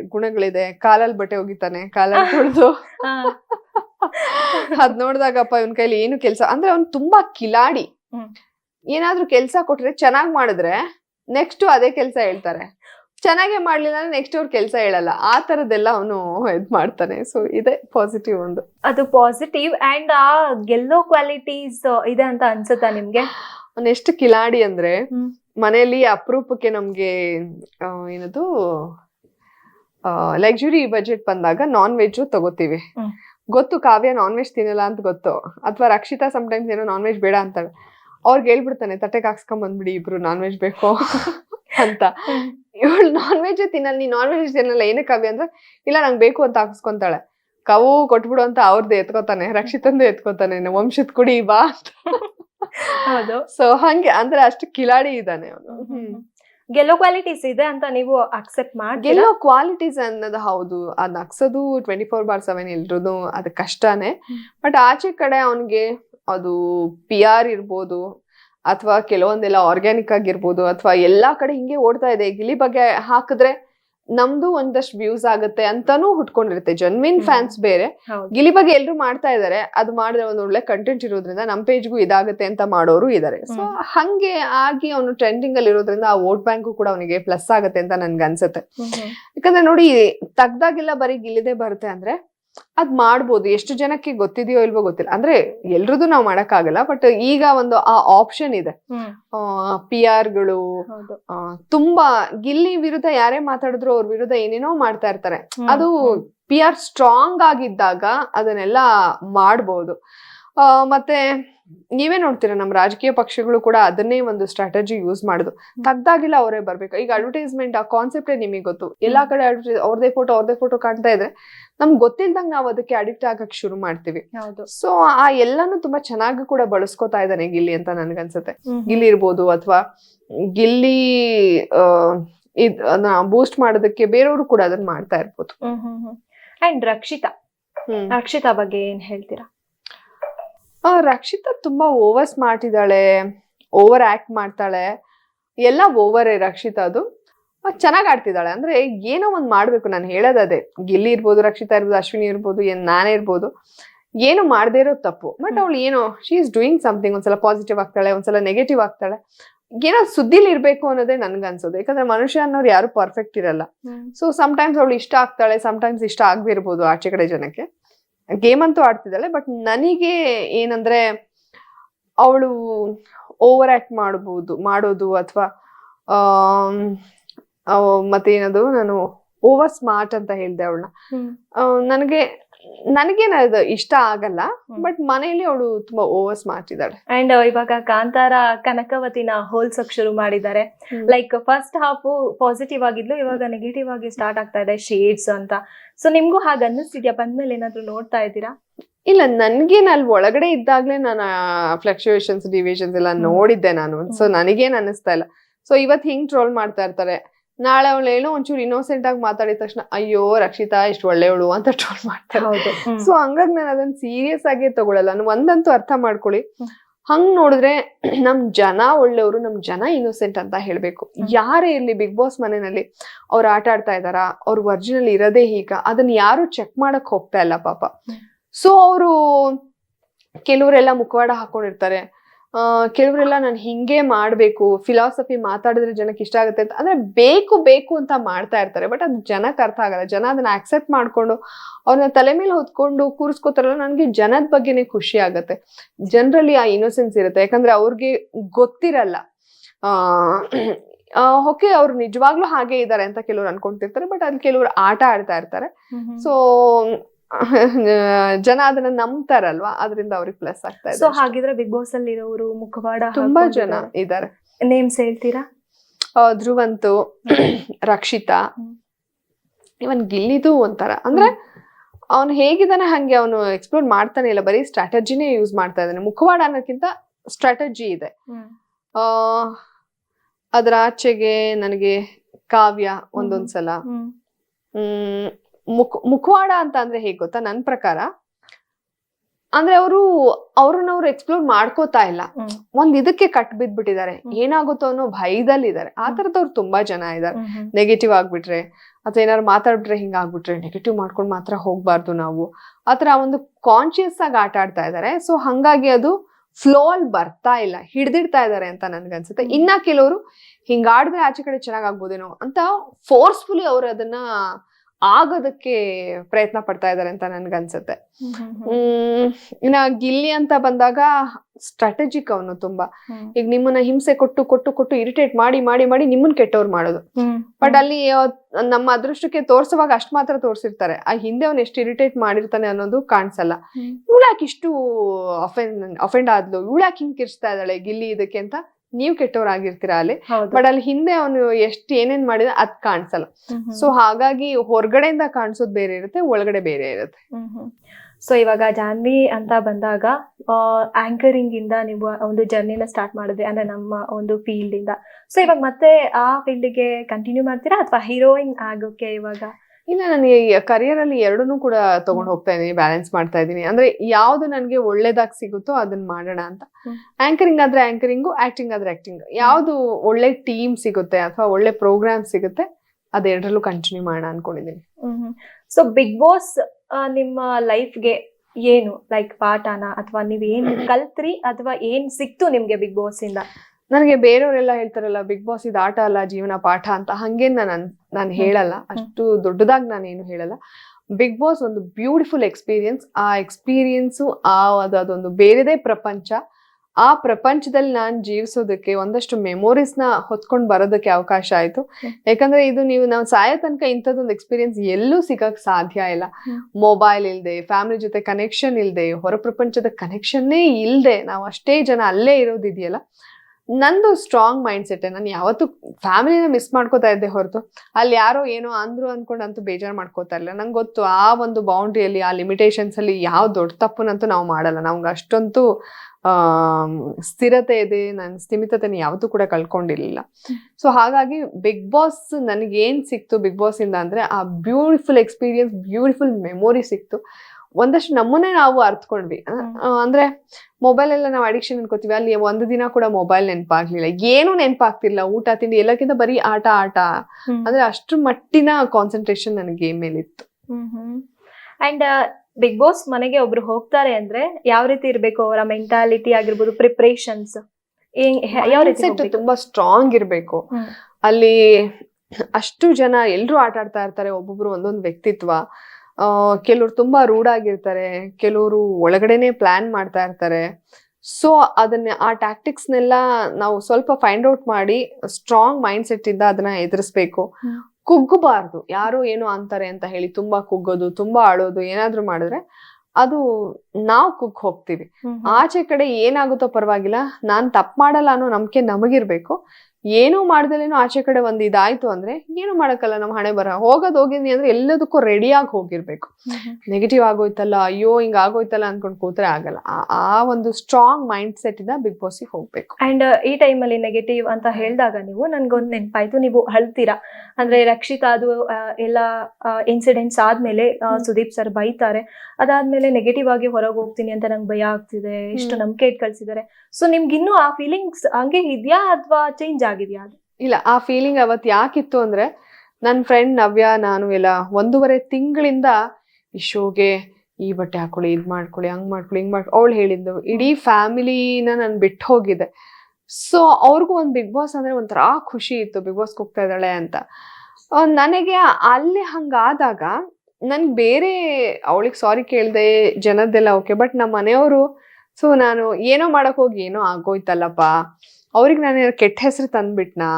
ಗುಣಗಳಿದೆ. ಕಾಲಲ್ಲಿ ಬಟ್ಟೆ ಹೋಗಿತಾನೆ ಕಾಲಲ್ಲಿ ತೊಳೆದು. ಅದ್ ನೋಡಿದಾಗಪ್ಪ ಇವನ್ ಕೈಲಿ ಏನು ಕೆಲ್ಸ. ಅಂದ್ರೆ ಅವ್ನು ತುಂಬಾ ಕಿಲಾಡಿ. ಏನಾದ್ರೂ ಕೆಲಸ ಕೊಟ್ರೆ ಚೆನ್ನಾಗಿ ಮಾಡಿದ್ರೆ ನೆಕ್ಸ್ಟ್ ಅದೇ ಕೆಲಸ ಹೇಳ್ತಾರೆ. ಚೆನ್ನಾಗೇ ಮಾಡ್ಲಿಲ್ಲ ಅಂದ್ರೆ ನೆಕ್ಸ್ಟ್ ಅವ್ರ ಕೆಲಸ ಹೇಳಲ್ಲ. ಆ ತರದೆಲ್ಲ ಅವನು ಇದ್ ಮಾಡ್ತಾನೆ. ಸೊ ಇದೆ ಪಾಸಿಟಿವ್ ಒಂದು. ಅದು ಪಾಸಿಟಿವ್ ಅಂಡ್ ಆ ಗೆಲ್ಲೋ ಕ್ವಾಲಿಟೀಸ್ ಇದೆ ಅಂತ ಅನ್ಸುತ್ತಾ ನಿಮ್ಗೆ? ಅವ್ನು ಎಷ್ಟು ಕಿಲಾಡಿ ಅಂದ್ರೆ. ಮನೆಯಲ್ಲಿ ಅಪರೂಪಕ್ಕೆ ನಮ್ಗೆ ಏನದು ಲಕ್ಸುರಿ ಬಜೆಟ್ ಬಂದಾಗ ನಾನ್ ವೆಜ್ ತಗೋತೀವಿ ಗೊತ್ತು ಕಾವ್ಯ ನಾನ್ ವೆಜ್ ತಿನ್ನಲ್ಲ ಅಂತ ಗೊತ್ತು. ಅಥವಾ ರಕ್ಷಿತಾ ಸಮಟೈಮ್ಸ್ ಏನೋ ನಾನ್ ವೆಜ್ ಬೇಡ ಅಂತಾಳೆ ಅವ್ರಿಗೆ ಹೇಳ್ಬಿಡ್ತಾನೆ ತಟ್ಟೆಗೆ ಹಾಕ್ಸ್ಕೊಂಡ್ ಬಂದ್ಬಿಡಿ ಇಬ್ರು ನಾನ್ ವೆಜ್ ಬೇಕು ಅಂತ. ಇವಳು ನಾನ್ ವೆಜ್ ತಿನ್ನಲ್ಲ ನೀ ನಾನ್ ವೆಜ್ ತಿನ್ನಲ್ಲ ಏನಕ್ಕೆ ಕಾವ್ಯ ಅಂದ್ರೆ ಇಲ್ಲ ನಂಗೆ ಬೇಕು ಅಂತ ಹಾಕ್ಸ್ಕೊಂತಾಳೆ. ಕವು ಕೊಟ್ಬಿಡು ಅಂತ ಅವ್ರದ್ದು ಎತ್ಕೋತಾನೆ ರಕ್ಷಿತಂದು ಎತ್ಕೋತಾನೆ ವಂಶದ ಕುಡಿ ಬಾ ಅಂತ. ಹೌದು. ಸೊ ಹಂಗೆ ಅಂದ್ರೆ ಅಷ್ಟು ಕಿಲಾಡಿ ಇದ್ದಾನೆ ಅವನು. ಗೆಲ್ಲೋ ಕ್ವಾಲಿಟೀಸ್ ಇದೆ ಅಂತ ನೀವು ಅಕ್ಸೆಪ್ಟ್ ಮಾಡಿ ಗೆಲ್ಲೋ ಕ್ವಾಲಿಟೀಸ್ ಅನ್ನೋದು ಹೌದು. ಅದ್ ನಗ್ಸೋದು ಟ್ವೆಂಟಿ ಫೋರ್ ಬಾರ್ ಸೆವೆನ್ ಎಲ್ರು ಅದು ಕಷ್ಟನೇ. ಬಟ್ ಆಚೆ ಕಡೆ ಅವನಿಗೆ ಅದು ಪಿ ಆರ್ ಇರ್ಬೋದು ಅಥವಾ ಕೆಲವೊಂದೆಲ್ಲ ಆರ್ಗ್ಯಾನಿಕ್ ಆಗಿರ್ಬೋದು ಅಥವಾ ಎಲ್ಲಾ ಕಡೆ ಹಿಂಗೆ ಓಡ್ತಾ ಇದೆ ಗಿಲಿ ಬಗ್ಗೆ ಹಾಕಿದ್ರೆ ನಮ್ದು ಒಂದಷ್ಟು ವ್ಯೂಸ್ ಆಗುತ್ತೆ ಅಂತಾನೂ ಹುಟ್ಕೊಂಡಿರುತ್ತೆ. ಜನ್ವಿನ್ ಫ್ಯಾನ್ಸ್ ಬೇರೆ. ಗಿಲಿ ಬಗ್ಗೆ ಎಲ್ರು ಮಾಡ್ತಾ ಇದಾರೆ ಅದು ಮಾಡಿದ್ರೆ ಒಂದ್ ಒಳ್ಳೆ ಕಂಟೆಂಟ್ ಇರೋದ್ರಿಂದ ನಮ್ ಪೇಜ್ಗೂ ಇದಾಗುತ್ತೆ ಅಂತ ಮಾಡೋರು ಇದಾರೆ. ಸೊ. ಹಂಗೆ ಆಗಿ ಅವನು ಟ್ರೆಂಡಿಂಗ್ ಅಲ್ಲಿ ಇರೋದ್ರಿಂದ ಆ ವೋಟ್ ಬ್ಯಾಂಕು ಕೂಡ ಅವನಿಗೆ ಪ್ಲಸ್ ಆಗುತ್ತೆ ಅಂತ ನನ್ಗೆ ಅನ್ಸುತ್ತೆ. ಯಾಕಂದ್ರೆ ನೋಡಿ ತಗ್ದಾಗೆಲ್ಲ ಬರೀ ಗಿಲಿದೆ ಬರುತ್ತೆ ಅಂದ್ರೆ ಅದ್ ಮಾಡ್ಬೋದು. ಎಷ್ಟು ಜನಕ್ಕೆ ಗೊತ್ತಿದೆಯೋ ಇಲ್ವೋ ಗೊತ್ತಿಲ್ಲ. ಅಂದ್ರೆ ಎಲ್ರದ್ದು ನಾವು ಮಾಡಕ್ಕಾಗಲ್ಲ ಬಟ್ ಈಗ ಒಂದು ಆ ಆಪ್ಷನ್ ಇದೆ. ಪಿ ಗಳು ಹೌದು. ತುಂಬಾ ಗಿಲ್ಲಿ ವಿರುದ್ಧ ಯಾರೇ ಮಾತಾಡಿದ್ರು ಅವ್ರ ವಿರುದ್ಧ ಏನೇನೋ ಮಾಡ್ತಾ ಇರ್ತಾರೆ. ಅದು. ಪಿ ಆರ್ ಸ್ಟ್ರಾಂಗ್ ಆಗಿದ್ದಾಗ ಅದನ್ನೆಲ್ಲ ಮಾಡ್ಬೋದು. ಮತ್ತೆ ನೀವೇ ನೋಡ್ತೀರಾ ನಮ್ಮ ರಾಜಕೀಯ ಪಕ್ಷಗಳು ಕೂಡ ಅದನ್ನೇ ಒಂದು ಸ್ಟ್ರಾಟಜಿ ಯೂಸ್ ಮಾಡುದು. ತಗ್ದಾಗಿಲ್ಲ ಅವರೇ ಬರ್ಬೇಕು. ಈಗ ಅಡ್ವರ್ಟೈಸ್ಮೆಂಟ್ ಆ ಕಾನ್ಸೆಪ್ಟೇ ನಿಮಗೆ ಗೊತ್ತು. ಎಲ್ಲಾ ಕಡೆ ಅಡ್ವರ್ಟೈಸ್ ಅವ್ರದೇ ಫೋಟೋ ಅವ್ರದೇ ಫೋಟೋ ಕಾಣ್ತಾ ಇದ್ರೆ ನಮ್ಗೆ ಗೊತ್ತಿಲ್ದಂಗ್ ನಾವು ಅದಕ್ಕೆ ಅಡಿಕ್ಟ್ ಆಗಕ್ ಶುರು ಮಾಡ್ತೀವಿ. ಹೌದು. ಸೊ ಆ ಎಲ್ಲಾನು ತುಂಬಾ ಚೆನ್ನಾಗಿ ಕೂಡ ಬಳಸ್ಕೊತಾ ಇದ್ದಾನೆ ಗಿಲ್ಲಿ ಅಂತ ನನ್ಗನ್ಸುತ್ತೆ. ಗಿಲ್ಲಿ ಇರ್ಬೋದು ಅಥವಾ ಗಿಲ್ಲಿ ಇದ್ ಅದನ್ನ ಬೂಸ್ಟ್ ಮಾಡೋದಕ್ಕೆ ಬೇರೆಯವರು ಕೂಡ ಅದನ್ನ ಮಾಡ್ತಾ ಇರ್ಬೋದು. ಅಂಡ್ ರಕ್ಷಿತಾ. ರಕ್ಷಿತಾ ಬಗ್ಗೆ ಏನ್ ಹೇಳ್ತೀರಾ? ಆ, ರಕ್ಷಿತಾ ತುಂಬಾ ಓವರ್ ಸ್ಮಾರ್ಟ್ ಇದ್ದಾಳೆ ಓವರ್ ಆಕ್ಟ್ ಮಾಡ್ತಾಳೆ. ಎಲ್ಲ ಓವರ್ ರಕ್ಷಿತಾದು ಚೆನ್ನಾಗಿ ಆಡ್ತಿದ್ದಾಳೆ. ಅಂದ್ರೆ ಏನೋ ಒಂದು ಮಾಡ್ಬೇಕು ನಾನು ಹೇಳೋದದೇ ಗಿಲ್ಲಿ ಇರ್ಬೋದು ರಕ್ಷಿತಾ ಇರ್ಬೋದು ಅಶ್ವಿನಿ ಇರ್ಬೋದು ಏನ್ ನಾನೇ ಇರ್ಬೋದು. ಏನು ಮಾಡದೇ ಇರೋ ತಪ್ಪು. ಬಟ್. ಅವಳು ಏನೋ ಶಿ ಇಸ್ ಡೂಯಿಂಗ್ ಸಮಥಿಂಗ್ ಒಂದ್ಸಲ ಪಾಸಿಟಿವ್ ಆಗ್ತಾಳೆ ಒಂದ್ಸಲ ನೆಗೆಟಿವ್ ಆಗ್ತಾಳೆ. ಏನೋ ಸುದ್ದಿಲಿ ಇರಬೇಕು ಅನ್ನೋದೇ ನನ್ಗನ್ಸೋದು ಯಾಕಂದ್ರೆ ಮನುಷ್ಯ ಅನ್ನೋರು ಯಾರು ಪರ್ಫೆಕ್ಟ್ ಇರಲ್ಲ. ಸೊ ಟೈಮ್ಸ್ ಅವಳು ಇಷ್ಟ ಆಗ್ತಾಳೆ ಟೈಮ್ಸ್ ಇಷ್ಟ ಆಗದೆ ಇರ್ಬೋದು ಆಚೆ ಕಡೆ ಜನಕ್ಕೆ. ಗೇಮ್ ಅಂತೂ ಆಡ್ತಿದ್ದಾಳೆ ಬಟ್ ನನಗೆ ಏನಂದ್ರೆ ಅವಳು ಓವರ್ ಆಕ್ಟ್ ಮಾಡಬಹುದು ಮಾಡೋದು ಅಥವಾ ಮತ್ತೇನದು ಏನದು ನಾನು ಓವರ್ ಸ್ಮಾರ್ಟ್ ಅಂತ ಹೇಳ್ದೆ ಅವಳನ್ನ. ನನಗೆ ನನಗೇನ ಅದು ಇಷ್ಟ ಆಗಲ್ಲ ಬಟ್ ಮನೆಯಲ್ಲಿ ಅವಳು ತುಂಬಾ ಓವರ್ ಸ್ಮಾರ್ಟ್ ಇದ್ದಾಳೆ. ಅಂಡ್ ಇವಾಗ ಕಾಂತಾರ ಕನಕವತಿನ ಹೋಲ್ಸಕ್ ಶುರು ಮಾಡಿದ್ದಾರೆ. ಲೈಕ್ ಫಸ್ಟ್ ಹಾಫ್ ಪಾಸಿಟಿವ್ ಆಗಿದ್ಲು ಇವಾಗ ನೆಗೆಟಿವ್ ಆಗಿ ಸ್ಟಾರ್ಟ್ ಆಗ್ತಾ ಇದೆ ಶೇಡ್ಸ್ ಅಂತ. ಸೊ ನಿಮ್ಗೂ ಹಾಗೆ ಅನ್ನಿಸ್ತಿದ್ಯಾ? ಬಂದ್ಮೇಲೆ ಏನಾದ್ರು ನೋಡ್ತಾ ಇದ್ದೀರಾ? ಇಲ್ಲ ನನ್ಗೇನು ಅಲ್ಲಿ ಒಳಗಡೆ ಇದ್ದಾಗ್ಲೇ ನಾನು ಫ್ಲಕ್ಚುಯೇಷನ್ಸ್ ಡಿವಿಷನ್ಸ್ ಎಲ್ಲ. ನೋಡಿದ್ದೆ ನಾನು. ಸೊ ನನಗೇನು ನನಗೇನ್ ಅನ್ನಿಸ್ತಾ ಇಲ್ಲ. ಸೊ ಇವತ್ತು ಹಿಂಗೆ ಟ್ರೋಲ್ ಮಾಡ್ತಾ ಇರ್ತಾರೆ. ನಾಳೆ ಅವಳು ಏನೋ ಒಂಚೂರು ಇನ್ನೋಸೆಂಟ್ ಆಗಿ ಮಾತಾಡಿದ ತಕ್ಷಣ ಅಯ್ಯೋ ರಕ್ಷಿತಾ ಇಷ್ಟು ಒಳ್ಳೆಯವಳು ಅಂತ ಟ್ರೋಲ್ ಮಾಡ್ತಾರೆ. ಹೌದು. ಸೊ ಹಂಗಾಗಿ ನಾನು ಅದನ್ನ ಸೀರಿಯಸ್ ಆಗಿ ತಗೊಳಲ್ಲ. ನಾನು ಒಂದಂತೂ ಅರ್ಥ ಮಾಡ್ಕೊಳ್ಳಿ. ಹಂಗ್ ನೋಡಿದ್ರೆ ನಮ್ ಜನ ಒಳ್ಳೆಯವರು ನಮ್ ಜನ ಇನ್ನೋಸೆಂಟ್ ಅಂತ ಹೇಳ್ಬೇಕು. ಯಾರೇ ಇರ್ಲಿ ಬಿಗ್ ಬಾಸ್ ಮನೆಯಲ್ಲಿ ಅವ್ರು ಆಟ ಆಡ್ತಾ ಇದಾರಾ ಅವ್ರ ಒರ್ಜಿನಲ್ ಇರೋದೇ ಈಗ ಅದನ್ನ ಯಾರು ಚೆಕ್ ಮಾಡಕ್ ಹೋಗ್ತಾ ಇಲ್ಲ ಪಾಪ. ಸೊ ಅವರು ಕೆಲವರೆಲ್ಲ ಮುಖವಾಡ ಹಾಕೊಂಡಿರ್ತಾರೆ. ಕೆಲವರೆಲ್ಲ ನಾನು ಹಿಂಗೆ ಮಾಡಬೇಕು ಫಿಲಾಸಫಿ ಮಾತಾಡಿದ್ರೆ ಜನಕ್ಕೆ ಇಷ್ಟ ಆಗುತ್ತೆ ಅಂತ. ಅಂದರೆ ಬೇಕು ಬೇಕು ಅಂತ ಮಾಡ್ತಾ ಇರ್ತಾರೆ ಬಟ್ ಅದು ಜನಕ್ಕೆ ಅರ್ಥ ಆಗಲ್ಲ. ಜನ ಅದನ್ನ ಆಕ್ಸೆಪ್ಟ್ ಮಾಡ್ಕೊಂಡು ಅವ್ರನ್ನ ತಲೆ ಮೇಲೆ ಹೊತ್ಕೊಂಡು ಕೂರಿಸ್ಕೋತಾರಲ್ಲ ನನಗೆ ಜನದ ಬಗ್ಗೆನೇ ಖುಷಿ ಆಗುತ್ತೆ. ಜನರಲ್ಲಿ ಆ ಇನ್ನೋಸೆನ್ಸ್ ಇರುತ್ತೆ ಯಾಕಂದ್ರೆ ಅವ್ರಿಗೆ ಗೊತ್ತಿರಲ್ಲ. ಆ ಓಕೆ ಅವ್ರು ನಿಜವಾಗ್ಲೂ ಹಾಗೆ ಇದ್ದಾರೆ ಅಂತ ಕೆಲವ್ರು ಅನ್ಕೊಂತಿರ್ತಾರೆ ಬಟ್ ಅಲ್ಲಿ ಕೆಲವ್ರು ಆಟ ಆಡ್ತಾ ಇರ್ತಾರೆ. ಸೊ ಜನ ಅದನ್ನ ನಂಬ್ತಾರಲ್ವಾ? ಅದರಿಂದ ಅವ್ರಿಗೆ ಪ್ಲಸ್ ಆಗ್ತಾ ಸೊ ಇದೆ ಹಾಗಿದ್ರೆ ಬಿಗ್ ಬಾಸ್ ಅಲ್ಲಿ ಇರೋರು ಮುಖವಾಡ ತುಂಬಾ ಜನ ಇದ್ದಾರೆ. ನೇಮ್ಸ್ ಹೇಳ್ತೀರಾ? ಧ್ರುವಂತು ರಕ್ಷಿತಾ ಇವನ್ ಗಿಲ್ಲಿದು ಒಂಥರ. ಅಂದ್ರೆ ಅವನು ಹೇಗಿದ್ದಾನೆ ಹಂಗೆ ಅವನು ಎಕ್ಸ್ಪ್ಲೋರ್ ಮಾಡ್ತಾನೆ ಇಲ್ಲ. ಬರೀ ಸ್ಟ್ರಾಟಜಿನೇ ಯೂಸ್ ಮಾಡ್ತಾ ಇದ್ದಾನೆ. ಮುಖವಾಡ ಅನ್ನೋಕ್ಕಿಂತ ಸ್ಟ್ರಾಟಜಿ ಇದೆ. ಆ ಅದ್ರ ಆಚೆಗೆ ನನಗೆ ಕಾವ್ಯ ಒಂದೊಂದ್ಸಲ. ಹ್ಮ್. ಮುಖ ಮುಖವಾಡ ಅಂತ ಅಂದ್ರೆ ಹೇಗೆ ಗೊತ್ತಾ? ನನ್ನ ಪ್ರಕಾರ. ಅಂದ್ರೆ ಅವರು ಅವ್ರನ್ನ ಅವ್ರು ಎಕ್ಸ್ಪ್ಲೋರ್ ಮಾಡ್ಕೋತಾ ಇಲ್ಲ. ಒಂದ್ ಇದಕ್ಕೆ ಕಟ್ ಬಿದ್ಬಿಟ್ಟಿದ್ದಾರೆ. ಏನಾಗುತ್ತೋ ಅನ್ನೋ ಭಯದಲ್ಲಿದ್ದಾರೆ. ಆ ತರದವ್ರು ತುಂಬಾ ಜನ ಹ್ಮ್. ನೆಗೆಟಿವ್ ಆಗ್ಬಿಟ್ರೆ ಅಥವಾ ಏನಾದ್ರು ಮಾತಾಡ್ಬಿಟ್ರೆ ಹಿಂಗಾಗ್ಬಿಟ್ರೆ ನೆಗೆಟಿವ್ ಮಾಡ್ಕೊಂಡು ಮಾತ್ರ ಹೋಗ್ಬಾರ್ದು ನಾವು. ಆತರ ಒಂದು ಕಾನ್ಶಿಯಸ್ ಆಗಿ ಆಟ ಆಡ್ತಾ ಇದ್ದಾರೆ. ಸೊ ಹಂಗಾಗಿ ಅದು ಫ್ಲೋ ಅಲ್ಲಿ ಬರ್ತಾ ಇಲ್ಲ. ಹಿಡ್ದಿಡ್ತಾ ಇದ್ದಾರೆ ಅಂತ ನನ್ಗನ್ಸುತ್ತೆ. ಇನ್ನ ಕೆಲವರು ಹಿಂಗಾಡಿದ್ರೆ ಆಚೆ ಕಡೆ ಚೆನ್ನಾಗ್ ಆಗ್ಬೋದೇನೋ ಅಂತ ಫೋರ್ಸ್ಫುಲಿ ಅವ್ರು ಅದನ್ನ ಆಗೋದಕ್ಕೆ ಪ್ರಯತ್ನ ಪಡ್ತಾ ಇದ್ದಾರೆ ಅಂತ ನನ್ಗನ್ಸುತ್ತೆ. ಹ್ಮ್ ಇನ್ನ ಗಿಲ್ಲಿ ಅಂತ ಬಂದಾಗ ಸ್ಟ್ರಾಟಜಿಕ್ ಅವನು ತುಂಬಾ. ಈಗ ನಿಮ್ಮನ್ನ ಹಿಂಸೆ ಕೊಟ್ಟು ಕೊಟ್ಟು ಕೊಟ್ಟು ಇರಿಟೇಟ್ ಮಾಡಿ ಮಾಡಿ ಮಾಡಿ ನಿಮ್ಮನ್ನ ಕೆಟ್ಟವ್ರು ಮಾಡೋದು. ಬಟ್ ಅಲ್ಲಿ ನಮ್ಮ ಅದೃಷ್ಟಕ್ಕೆ ತೋರ್ಸುವಾಗ ಅಷ್ಟ್ ಮಾತ್ರ ತೋರ್ಸಿರ್ತಾರೆ. ಆ ಹಿಂದೆ ಅವ್ನು ಎಷ್ಟು ಇರಿಟೇಟ್ ಮಾಡಿರ್ತಾನೆ ಅನ್ನೋದು ಕಾಣಿಸಲ್ಲ. ಹ್ಮ್. ಇಷ್ಟು ಅಫೆಂಡ್ ಅಫೆಂಡ್ ಆದ್ಲು? ಇವಳ್ಯಾಕೆ ಹಿಂಗ್ ಕಿರ್ಚ್ತಾ ಇದ್ದಾಳೆ ಗಿಲ್ಲಿ ಇದಕ್ಕೆ ಅಂತ? ನೀವ್ ಕೆಟ್ಟವರಾಗಿರ್ತೀರ ಅಲ್ಲಿ. ಬಟ್ ಅಲ್ಲಿ ಹಿಂದೆ ಅವನು ಎಷ್ಟು ಏನೇನ್ ಮಾಡಿದ ಅದ್ ಕಾಣಿಸಲ್ಲ. ಸೊ ಹಾಗಾಗಿ ಹೊರಗಡೆಯಿಂದ ಕಾಣಿಸೋದ್ ಬೇರೆ ಇರುತ್ತೆ ಒಳಗಡೆ ಬೇರೆ ಇರುತ್ತೆ ಸೊ ಇವಾಗ ಜಾನ್ವಿ ಅಂತ ಬಂದಾಗ ಆಂಕರಿಂಗ್ ಇಂದ ನೀವು ಒಂದು ಜರ್ನಿನ ಸ್ಟಾರ್ಟ್ ಮಾಡಿದ್ರಿ ಅಂದ್ರೆ ನಮ್ಮ ಒಂದು ಫೀಲ್ಡ್ ಇಂದ ಸೊ ಇವಾಗ ಮತ್ತೆ ಆ ಫೀಲ್ಡ್ಗೆ ಕಂಟಿನ್ಯೂ ಮಾಡ್ತೀರಾ ಅಥವಾ ಹೀರೋಯಿನ್ ಆಗೋಕೆ ಇವಾಗ ಇಲ್ಲ ನಾನು ಕರಿಯರ್ ಅಲ್ಲಿ ಎರಡನ್ನೂ ಕೂಡ ತಗೊಂಡು ಹೋಗ್ತಾ ಇದ್ದೀನಿ ಬ್ಯಾಲೆನ್ಸ್ ಮಾಡ್ತಾ ಇದೀನಿ. ಅಂದ್ರೆ ಯಾವ್ದು ನನಗೆ ಒಳ್ಳೇದಾಗಿ ಸಿಗುತ್ತೋ ಅದನ್ನ ಮಾಡೋಣ ಅಂತ. ಆಂಕರಿಂಗ್ ಆದ್ರೆ ಆಂಕರಿಂಗು ಆಕ್ಟಿಂಗ್ ಆದ್ರೆ ಆಕ್ಟಿಂಗ್ ಯಾವ್ದು ಒಳ್ಳೆ ಟೀಮ್ ಸಿಗುತ್ತೆ ಅಥವಾ ಒಳ್ಳೆ ಪ್ರೋಗ್ರಾಮ್ ಸಿಗುತ್ತೆ ಅದೆರಡರಲ್ಲೂ ಕಂಟಿನ್ಯೂ ಮಾಡೋಣ ಅನ್ಕೊಂಡಿದ್ದೀನಿ ಸೊ ಬಿಗ್ ಬಾಸ್ ನಿಮ್ಮ ಲೈಫ್ಗೆ ಏನು? ಲೈಕ್ ಪಾಠನ? ಅಥವಾ ನೀವ್ ಏನ್ ಕಲ್ತ್ರಿ? ಅಥವಾ ಏನ್ ಸಿಕ್ತು ನಿಮ್ಗೆ ಬಿಗ್ ಬಾಸ್ ಇಂದ? ನನಗೆ ಬೇರೆಯವರೆಲ್ಲ ಹೇಳ್ತಾರಲ್ಲ ಬಿಗ್ ಬಾಸ್ ಇದು ಆಟ ಅಲ್ಲ ಜೀವನ ಪಾಠ ಅಂತ. ಹಂಗೆ ನಾನು ನಾನು ಹೇಳಲ್ಲ. ಅಷ್ಟು ದೊಡ್ಡದಾಗಿ ನಾನೇನು ಹೇಳಲ್ಲ. ಬಿಗ್ ಬಾಸ್ ಒಂದು ಬ್ಯೂಟಿಫುಲ್ ಎಕ್ಸ್ಪೀರಿಯನ್ಸ್. ಆ ಎಕ್ಸ್ಪೀರಿಯನ್ಸು ಆ ಅದು ಅದೊಂದು ಬೇರೆದೇ ಪ್ರಪಂಚ. ಆ ಪ್ರಪಂಚದಲ್ಲಿ ನಾನು ಜೀವಿಸೋದಕ್ಕೆ ಒಂದಷ್ಟು ಮೆಮೊರೀಸ್ನ ಹೊತ್ಕೊಂಡು ಬರೋದಕ್ಕೆ ಅವಕಾಶ ಆಯ್ತು. ಯಾಕಂದ್ರೆ ಇದು ನೀವು ನಾವು ಸಾಯೋ ತನಕ ಇಂಥದ್ದೊಂದು ಎಕ್ಸ್ಪೀರಿಯನ್ಸ್ ಎಲ್ಲೂ ಸಿಗೋಕ್ಕೆ ಸಾಧ್ಯ ಇಲ್ಲ. ಮೊಬೈಲ್ ಇಲ್ಲದೆ ಫ್ಯಾಮಿಲಿ ಜೊತೆ ಕನೆಕ್ಷನ್ ಇಲ್ಲದೆ ಹೊರ ಪ್ರಪಂಚದ ಕನೆಕ್ಷನ್ನೇ ಇಲ್ಲದೆ ನಾವು ಅಷ್ಟೇ ಜನ ಅಲ್ಲೇ ಇರೋದಿದೆಯಲ್ಲ. ನಂದು ಸ್ಟ್ರಾಂಗ್ ಮೈಂಡ್ ಸೆಟ್ ನಾನು ಯಾವತ್ತೂ ಫ್ಯಾಮಿಲಿನ ಮಿಸ್ ಮಾಡ್ಕೋತಾ ಇದ್ದೆ ಹೊರತು. ಅಲ್ಲಿ ಯಾರೋ ಏನೋ ಅಂದ್ರು ಅನ್ಕೊಂಡು ಅಂತೂ ಬೇಜಾರು ಮಾಡ್ಕೋತಾ ಇಲ್ಲ ನಂಗೆ ಗೊತ್ತು ಆ ಒಂದು ಬೌಂಡ್ರಿಯಲ್ಲಿ ಆ ಲಿಮಿಟೇಷನ್ಸ್ ಅಲ್ಲಿ ಯಾವ ದೊಡ್ಡ ತಪ್ಪನಂತೂ ನಾವು ಮಾಡಲ್ಲ. ನಮ್ಗೆ ಅಷ್ಟಂತೂ ಸ್ಥಿರತೆ ಇದೆ ನನ್ನ ಸ್ಥಿಮಿತತೆನ ಯಾವತ್ತೂ ಕೂಡ ಕಳ್ಕೊಂಡಿರ್ಲಿಲ್ಲ. ಸೊ ಹಾಗಾಗಿ ಬಿಗ್ ಬಾಸ್ ನನಗೇನು ಸಿಕ್ತು ಬಿಗ್ ಬಾಸ್ ಇಂದ ಅಂದ್ರೆ ಆ ಬ್ಯೂಟಿಫುಲ್ ಎಕ್ಸ್ಪೀರಿಯನ್ಸ್ ಬ್ಯೂಟಿಫುಲ್ ಮೆಮೊರಿ ಸಿಕ್ತು. ಒಂದಷ್ಟು ನಮ್ಮನ್ನೇ ನಾವು ಅರ್ತ್ಕೊಂಡ್ವಿ. ಆ, ಅಂದ್ರೆ ಮೊಬೈಲ್ ಎಲ್ಲ ನಾವು ಅಡಿಕ್ಷನ್ ಅನ್ಕೋತೀವಿ. ಅಲ್ಲಿ ಒಂದು ದಿನ ಕೂಡ ಮೊಬೈಲ್ ನೆನಪಾಗ್ಲಿಲ್ಲ. ಏನು ನೆನಪಾಗ್ತಿಲ್ಲ ಊಟ ತಿಂಡಿ ಎಲ್ಲಕ್ಕಿಂತ ಬರೀ ಆಟ ಆಟ. ಅಂದ್ರೆ ಅಷ್ಟ್ರ ಮಟ್ಟಿನ ಕಾನ್ಸಂಟ್ರೇಷನ್ ನನಗೆ ಗೇಮ್ ಮೇಲೆ ಇತ್ತು ಅಂಡ್ ಬಿಗ್ ಬಾಸ್ ಮನೆಗೆ ಒಬ್ರು ಹೋಗ್ತಾರೆ ಅಂದ್ರೆ ಯಾವ ರೀತಿ ಇರ್ಬೇಕು? ಅವರ ಮೆಂಟಾಲಿಟಿ ಆಗಿರ್ಬೋದು ಪ್ರಿಪ್ರೇಷನ್ಸ್ ಯಾವ ರೀತಿ ತುಂಬಾ ಸ್ಟ್ರಾಂಗ್ ಇರ್ಬೇಕು. ಅಲ್ಲಿ ಅಷ್ಟು ಜನ ಎಲ್ರು ಆಟ ಆಡ್ತಾ ಇರ್ತಾರೆ. ಒಬ್ಬೊಬ್ರು ಒಂದೊಂದು ವ್ಯಕ್ತಿತ್ವ. ಕೆಲವ್ರು ತುಂಬಾ ರೂಡ್ ಆಗಿರ್ತಾರೆ ಕೆಲವರು ಒಳಗಡೆನೆ ಪ್ಲಾನ್ ಮಾಡ್ತಾ ಇರ್ತಾರೆ ಸೊ ಅದನ್ನ ಆ ಟ್ಯಾಕ್ಟಿಕ್ಸ್ನೆಲ್ಲ ನಾವು ಸ್ವಲ್ಪ ಫೈಂಡ್ ಔಟ್ ಮಾಡಿ ಸ್ಟ್ರಾಂಗ್ ಮೈಂಡ್ ಸೆಟ್ ಇಂದ ಅದನ್ನ ಎದುರಿಸ್ಬೇಕು. ಕುಗ್ಗಬಾರ್ದು ಯಾರು ಏನೋ ಅಂತಾರೆ ಅಂತ ಹೇಳಿ ತುಂಬಾ ಕುಗ್ಗೋದು ತುಂಬಾ ಅಳೋದು ಏನಾದ್ರೂ ಮಾಡಿದ್ರೆ ಅದು ನಾವು ಕುಗ್ ಹೋಗ್ತೀವಿ. ಆಚೆ ಕಡೆ ಏನಾಗುತ್ತೋ ಪರವಾಗಿಲ್ಲ ನಾನ್ ತಪ್ಪು ಮಾಡಲ್ಲ ಅನ್ನೋ ನಂಬಿಕೆ ನಮಗಿರ್ಬೇಕು ಏನೂ ಮಾಡ್ದಲೇನು ಆಚೆ ಕಡೆ ಒಂದು ಇದಾಯ್ತು ಅಂದ್ರೆ ಏನು ಮಾಡಕ್ಕಲ್ಲ ನಮ್ಮ ಹಣೆ ಬರ. ಹೋಗೋದ್ ಹೋಗಿದ್ನಿ ಅಂದ್ರೆ ಎಲ್ಲದಕ್ಕೂ ರೆಡಿಯಾಗಿ ಹೋಗಿರ್ಬೇಕು. ನೆಗೆಟಿವ್ ಆಗೋಯ್ತಲ್ಲ ಅಯ್ಯೋ ಹಿಂಗ್ ಆಗೋಯ್ತಲ್ಲ ಅನ್ಕೊಂಡ್ ಕೂತ್ರೆ ಆಗಲ್ಲ. ಆ- ಒಂದು ಸ್ಟ್ರಾಂಗ್ ಮೈಂಡ್ ಸೆಟ್ ಇಂದ ಬಿಗ್ ಬಾಸ್ಗೆ ಹೋಗ್ಬೇಕು. ಅಂಡ್ ಈ ಟೈಮ್ ಅಲ್ಲಿ ನೆಗೆಟಿವ್ ಅಂತ ಹೇಳಿದಾಗ ನೀವು ನನ್ಗೊಂದು ನೆನ್ಪಾಯ್ತು. ನೀವು ಅಳ್ತೀರಾ? ಅಂದ್ರೆ ರಕ್ಷಿತಾ ಅದು ಎಲ್ಲ ಇನ್ಸಿಡೆಂಟ್ಸ್ ಆದ್ಮೇಲೆ ಸುದೀಪ್ ಸರ್ ಬೈತಾರೆ. ಅದಾದ್ಮೇಲೆ ನೆಗೆಟಿವ್ ಆಗಿ ಹೊರಗೆ ಹೋಗ್ತೀನಿ ಅಂತ ನಂಗೆ ಭಯ ಆಗ್ತಿದೆ. ಇಷ್ಟು. ನಂಬಿಕೆ ಇಟ್ ಕಳ್ಸಿದ್ದಾರೆ ಸೊ ನಿಮ್ಗೆ ಇನ್ನೂ ಆ ಫೀಲಿಂಗ್ಸ್ ಹಂಗೆ ಇದೆಯಾ ಅಥವಾ ಚೇಂಜ್ ಆಗಿದ್ಯಾ ಇಲ್ಲ, ಆ ಫೀಲಿಂಗ್ ಅವತ್ ಯಾಕಿತ್ತು ಅಂದ್ರೆ ನನ್ನ ಫ್ರೆಂಡ್ ನವ್ಯ, ನಾನು ಎಲ್ಲ ಒಂದೂವರೆ ತಿಂಗಳಿಂದ ಈ ಶೋಗೆ ಈ ಬಟ್ಟೆ ಹಾಕೊಳ್ಳಿ, ಇದು ಮಾಡ್ಕೊಳ್ಳಿ, ಹಂಗ್ ಮಾಡ್ಕೊಳ್ಳಿ, ಹಿಂಗೆ ಮಾಡ್ಕೊಳ್ಳಿ ಅವಳು ಹೇಳಿದ್ದು. ಇಡೀ ಫ್ಯಾಮಿಲಿನ ನಾನು ಬಿಟ್ಟು ಹೋಗಿದ್ದೆ ಸೊ ಅವ್ರಿಗೂ ಒಂದು ಬಿಗ್ ಬಾಸ್ ಅಂದ್ರೆ ಒಂಥರ ಖುಷಿ ಇತ್ತು. ಬಿಗ್ ಬಾಸ್ಗೆ ಹೋಗ್ತಾ ಇದ್ದಾಳೆ ಅಂತ. ನನಗೆ ಅಲ್ಲಿ ಹಂಗಾದಾಗ ನನ್ಗೆ ಬೇರೆ ಅವಳಿಗೆ ಸಾರಿ ಕೇಳ್ದೆ, ಜನದ್ದೆಲ್ಲ ಓಕೆ ಬಟ್ ನಮ್ಮ ಮನೆಯವರು, ಸೊ, ನಾನು ಏನೋ ಮಾಡಕ್ ಹೋಗಿ, ಏನೋ ಆಗೋಯ್ತಲ್ಲಪ್ಪ? ಅವ್ರಿಗೆ ನಾನು ಏನಾದ್ರು ಕೆಟ್ಟ ಹೆಸರು ತಂದ್ಬಿಟ್ನಾ?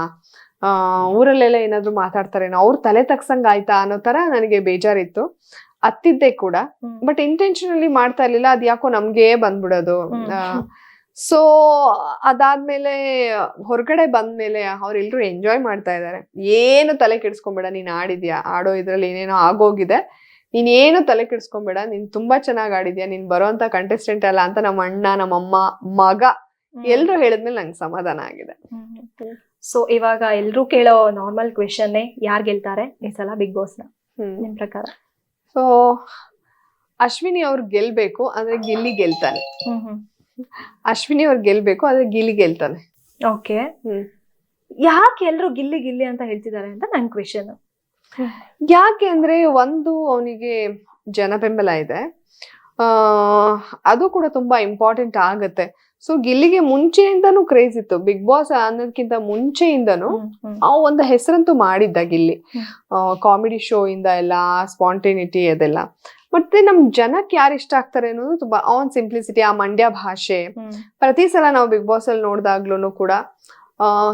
ಊರಲ್ಲೆಲ್ಲ ಏನಾದ್ರು ಮಾತಾಡ್ತಾರೇನೋ ಅವ್ರ ತಲೆ ತಗ್ಸಂಗ್ ಆಯ್ತಾ ಅನ್ನೋ ತರ ನನಗೆ ಬೇಜಾರಿತ್ತು. ಅತ್ತಿದ್ದೆ ಕೂಡ. ಬಟ್ ಇಂಟೆನ್ಷನಲಿ ಮಾಡ್ತಾ ಇರ್ಲಿಲ್ಲ ಅದ್ ಯಾಕೋ ನಮ್ಗೆ ಬಂದ್ಬಿಡೋದು. ಸೊ ಅದಾದ್ಮೇಲೆ ಹೊರಗಡೆ ಬಂದ್ಮೇಲೆ ಅವ್ರೆಲ್ರು ಎಂಜಾಯ್ ಮಾಡ್ತಾ ಇದ್ದಾರೆ ಏನು ತಲೆ ಕೆಡಿಸ್ಕೊಂಬೇಡ ನೀನ್ ಆಡಿದ್ಯಾ? ಆಡೋ ಇದ್ರಲ್ಲಿ ಏನೇನೋ ಆಗೋಗಿದೆ. ನೀನ್ ಏನು ತಲೆ ಕೆಡಿಸ್ಕೊಂಬೇಡ ನೀನ್ ತುಂಬಾ ಚೆನ್ನಾಗಿ ಆಡಿದ್ಯಾ? ನೀನ್ ಬರೋಂತ ಕಂಟೆಸ್ಟೆಂಟ್ ಅಲ್ಲ ಅಂತ ನಮ್ಮ ಅಣ್ಣ ನಮ್ಮಮ್ಮ ಮಗ ಎಲ್ರು ಹೇಳಿದ್ಮೇಲೆ ನಂಗೆ ಸಮಾಧಾನ ಆಗಿದೆ. ಸೊ ಇವಾಗ ಎಲ್ರೂ ಕೇಳೋ ನಾರ್ಮಲ್ ಕ್ವೆಶನ್ ಯಾರು ಗೆಲ್ತಾರೆ? ಈ ಸಲ ಬಿಗ್ ಬಾಸ್ನ ಹ್ಮ್. ನಿಮ್ ಪ್ರಕಾರ? ಸೊ ಅಶ್ವಿನಿ ಅವ್ರು ಗೆಲ್ಬೇಕು ಅಂದ್ರೆ ಗಿಲ್ಲಿ ಗೆಲ್ತಾನೆ. ಅಶ್ವಿನಿ ಅವ್ರು ಗೆಲ್ಬೇಕು ಆದ್ರೆ ಗಿಲ್ಲಿ ಗೆಲ್ತಾನೆ. ಓಕೆ. ಹ್ಮ್. ಯಾಕೆ ಎಲ್ರು ಗಿಲ್ಲಿ ಗಿಲ್ಲಿ ಅಂತ ಹೇಳ್ತಿದ್ದಾರೆ ಅಂತ ನನ್ ಕ್ವೆಶನ್ ಯಾಕೆ ಅಂದ್ರೆ ಒಂದು ಅವನಿಗೆ ಜನ ಬೆಂಬಲ ಇದೆ. ಆ ಅದು ಕೂಡ ತುಂಬಾ ಇಂಪಾರ್ಟೆಂಟ್ ಆಗತ್ತೆ. ಸೊ ಗಿಲ್ಲಿಗೆ ಮುಂಚೆಯಿಂದನೂ ಕ್ರೇಜ್ ಇತ್ತು. ಬಿಗ್ ಬಾಸ್ ಅನ್ನೋದಕ್ಕಿಂತ ಮುಂಚೆಯಿಂದನೂ ಆ ಒಂದು ಹೆಸರಂತೂ ಮಾಡಿದ್ದ ಗಿಲ್ಲಿ. ಕಾಮಿಡಿ ಶೋ ಇಂದ ಎಲ್ಲ ಸ್ಪಾಂಟೇನಿಟಿ ಅದೆಲ್ಲ. ಮತ್ತೆ ನಮ್ ಜನಕ್ಕೆ ಯಾರು ಇಷ್ಟ ಆಗ್ತಾರೆ ಅನ್ನೋದು ತುಂಬಾ ಆನ್ ಸಿಂಪ್ಲಿಸಿಟಿ ಆ ಮಂಡ್ಯ ಭಾಷೆ. ಪ್ರತಿ ಸಲ ನಾವು ಬಿಗ್ ಬಾಸ್ ಅಲ್ಲಿ ನೋಡಿದಾಗ್ಲೂ ಕೂಡ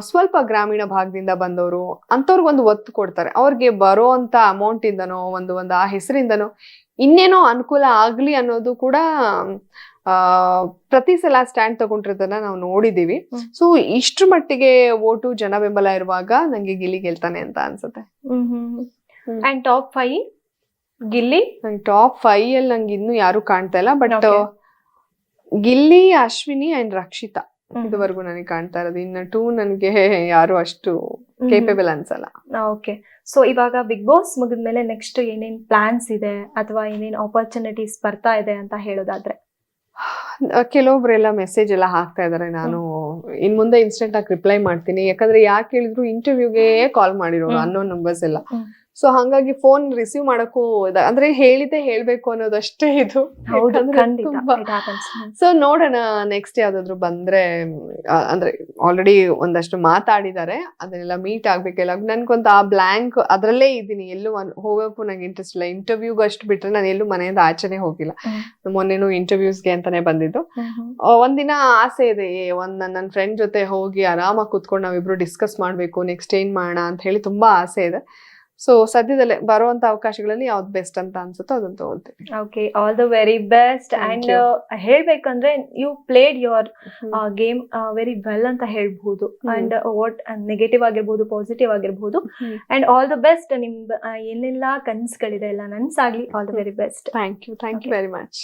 ಸ್ವಲ್ಪ ಗ್ರಾಮೀಣ ಭಾಗದಿಂದ ಬಂದವರು ಅಂಥವ್ರಿಗೊಂದು ಒತ್ತು ಕೊಡ್ತಾರೆ. ಅವ್ರಿಗೆ ಬರೋ ಅಂತ ಅಮೌಂಟ್ ಇಂದನೋ ಒಂದು ಒಂದು ಆ ಹೆಸರಿಂದನೋ ಇನ್ನೇನೋ ಅನುಕೂಲ ಆಗ್ಲಿ ಅನ್ನೋದು ಕೂಡ ಪ್ರತಿ ಸಲ ಸ್ಟ್ಯಾಂಡ್ ತಗೊಂಡಿರೋದನ್ನ ನಾವು ನೋಡಿದೀವಿ. ಸೊ ಇಷ್ಟ್ರ ಮಟ್ಟಿಗೆ ಓಟು ಜನ ಬೆಂಬಲ ಇರುವಾಗ ನಂಗೆ ಗಿಲ್ಲಿ ಗೆಲ್ತಾನೆ ಅಂತ ಅನ್ಸುತ್ತೆ. And top five Gilli? ನಂಗೆ ಟಾಪ್ ಫೈವ್ ಅಲ್ಲಿ ನಂಗೆ ಇನ್ನು ಯಾರು ಕಾಣ್ತಾ ಇಲ್ಲ. ಬಟ್ ಗಿಲ್ಲಿ ಅಶ್ವಿನಿ ಅಂಡ್ ರಕ್ಷಿತಾ ಇದುವರೆಗೂ ನನಗೆ ಕಾಣ್ತಾ ಇರೋದು. ಇನ್ನ ಟೂ ನನಗೆ ಯಾರು ಅಷ್ಟು ಕೇಪೇಬಲ್ ಅನ್ಸಲ್ಲ. ಓಕೆ ಸೊ ಇವಾಗ ಬಿಗ್ ಬಾಸ್ ಮುಗಿದ್ಮೇಲೆ ನೆಕ್ಸ್ಟ್ ಏನೇನ್ ಪ್ಲಾನ್ಸ್ ಇದೆ ಅಥವಾ ಏನೇನ್ ಆಪರ್ಚುನಿಟೀಸ್ ಬರ್ತಾ ಇದೆ ಅಂತ ಹೇಳೋದಾದ್ರೆ. ಕೆಲವೊಬ್ರೆಲ್ಲ ಮೆಸೇಜ್ ಎಲ್ಲ ಹಾಕ್ತಾ ಇದ್ದಾರೆ ನಾನು ಇನ್ ಮುಂದೆ ಇನ್ಸ್ಟೆಂಟ್ ಆಗಿ ರಿಪ್ಲೈ ಮಾಡ್ತೀನಿ ಯಾಕಂದ್ರೆ ಯಾಕೆ ಹೇಳಿದ್ರು ಇಂಟರ್ವ್ಯೂಗೆ ಕಾಲ್ ಮಾಡಿರೋರು. ಅನ್ನೋ ನಂಬರ್ಸ್ ಎಲ್ಲ. ಸೊ ಹಂಗಾಗಿ ಫೋನ್ ರಿಸೀವ್ ಮಾಡಕ್ಕೂ ಅಂದ್ರೆ ಹೇಳಿದೆ ಹೇಳ್ಬೇಕು ಅನ್ನೋದಷ್ಟೇ ಇದು. ಸೊ ನೋಡೋಣ ನೆಕ್ಸ್ಟ್ ಯಾವ್ದಾದ್ರು ಬಂದ್ರೆ ಅಂದ್ರೆ ಆಲ್ರೆಡಿ ಒಂದಷ್ಟು ಮಾತಾಡಿದ್ದಾರೆ ಅದನ್ನೆಲ್ಲ ಮೀಟ್ ಆಗ್ಬೇಕೆಲ್ಲ ನನ್ಗೊಂದು ಆ ಬ್ಲಾಂಕ್ ಅದ್ರಲ್ಲೇ ಇದ್ದೀನಿ. ಎಲ್ಲೂ ಹೋಗಕ್ಕೂ ನಂಗೆ ಇಂಟ್ರೆಸ್ಟ್ ಇಲ್ಲ. ಇಂಟರ್ವ್ಯೂಗೆ ಅಷ್ಟು ಬಿಟ್ರೆ ನಾನು ಎಲ್ಲೂ ಮನೆಯಿಂದ ಆಚೆನೆ ಹೋಗಿಲ್ಲ. ಮೊನ್ನೆನು ಇಂಟರ್ವ್ಯೂಸ್ಗೆ ಅಂತಾನೆ ಬಂದಿದ್ದು. ಒಂದಿನ ಆಸೆ ಇದೆ. ಒಂದ್ ನನ್ನ ಫ್ರೆಂಡ್ ಜೊತೆ ಹೋಗಿ ಆರಾಮಾಗಿ ಕುತ್ಕೊಂಡು ನಾವಿಬ್ರು ಡಿಸ್ಕಸ್ ಮಾಡ್ಬೇಕು ನೆಕ್ಸ್ಟ್ ಏನ್ ಮಾಡೋಣ ಅಂತ ಹೇಳಿ ತುಂಬಾ ಆಸೆ ಇದೆ. ಸೊ ಸದ್ಯದಲ್ಲೇ ಬರುವಂತ ಅವಕಾಶಗಳಲ್ಲಿ ಯಾವ್ದು ಬೆಸ್ಟ್ ಅಂತ ಅನ್ಸುತ್ತೋ ಅದನ್ನ ತಗೊಳ್ತೀನಿ. Okay all the very best and. ಹೇಳ್ಬೇಕಂದ್ರೆ you played your. Game very well ಅಂತ ಹೇಳ್ಬಹುದು. ಅಂಡ್ ವಾಟ್ ನೆಗೆಟಿವ್ ಆಗಿರ್ಬೋದು ಪಾಸಿಟಿವ್ ಆಗಿರ್ಬಹುದು. ಅಂಡ್ ಆಲ್ ದ ಬೆಸ್ಟ್ ನಿಮ್ ಏನೆಲ್ಲ ಕನ್ಸ್ಗಳಿದೆ ಎಲ್ಲ ನನ್ಸಾಗ್ಲಿ. All the very best thank you thank you very much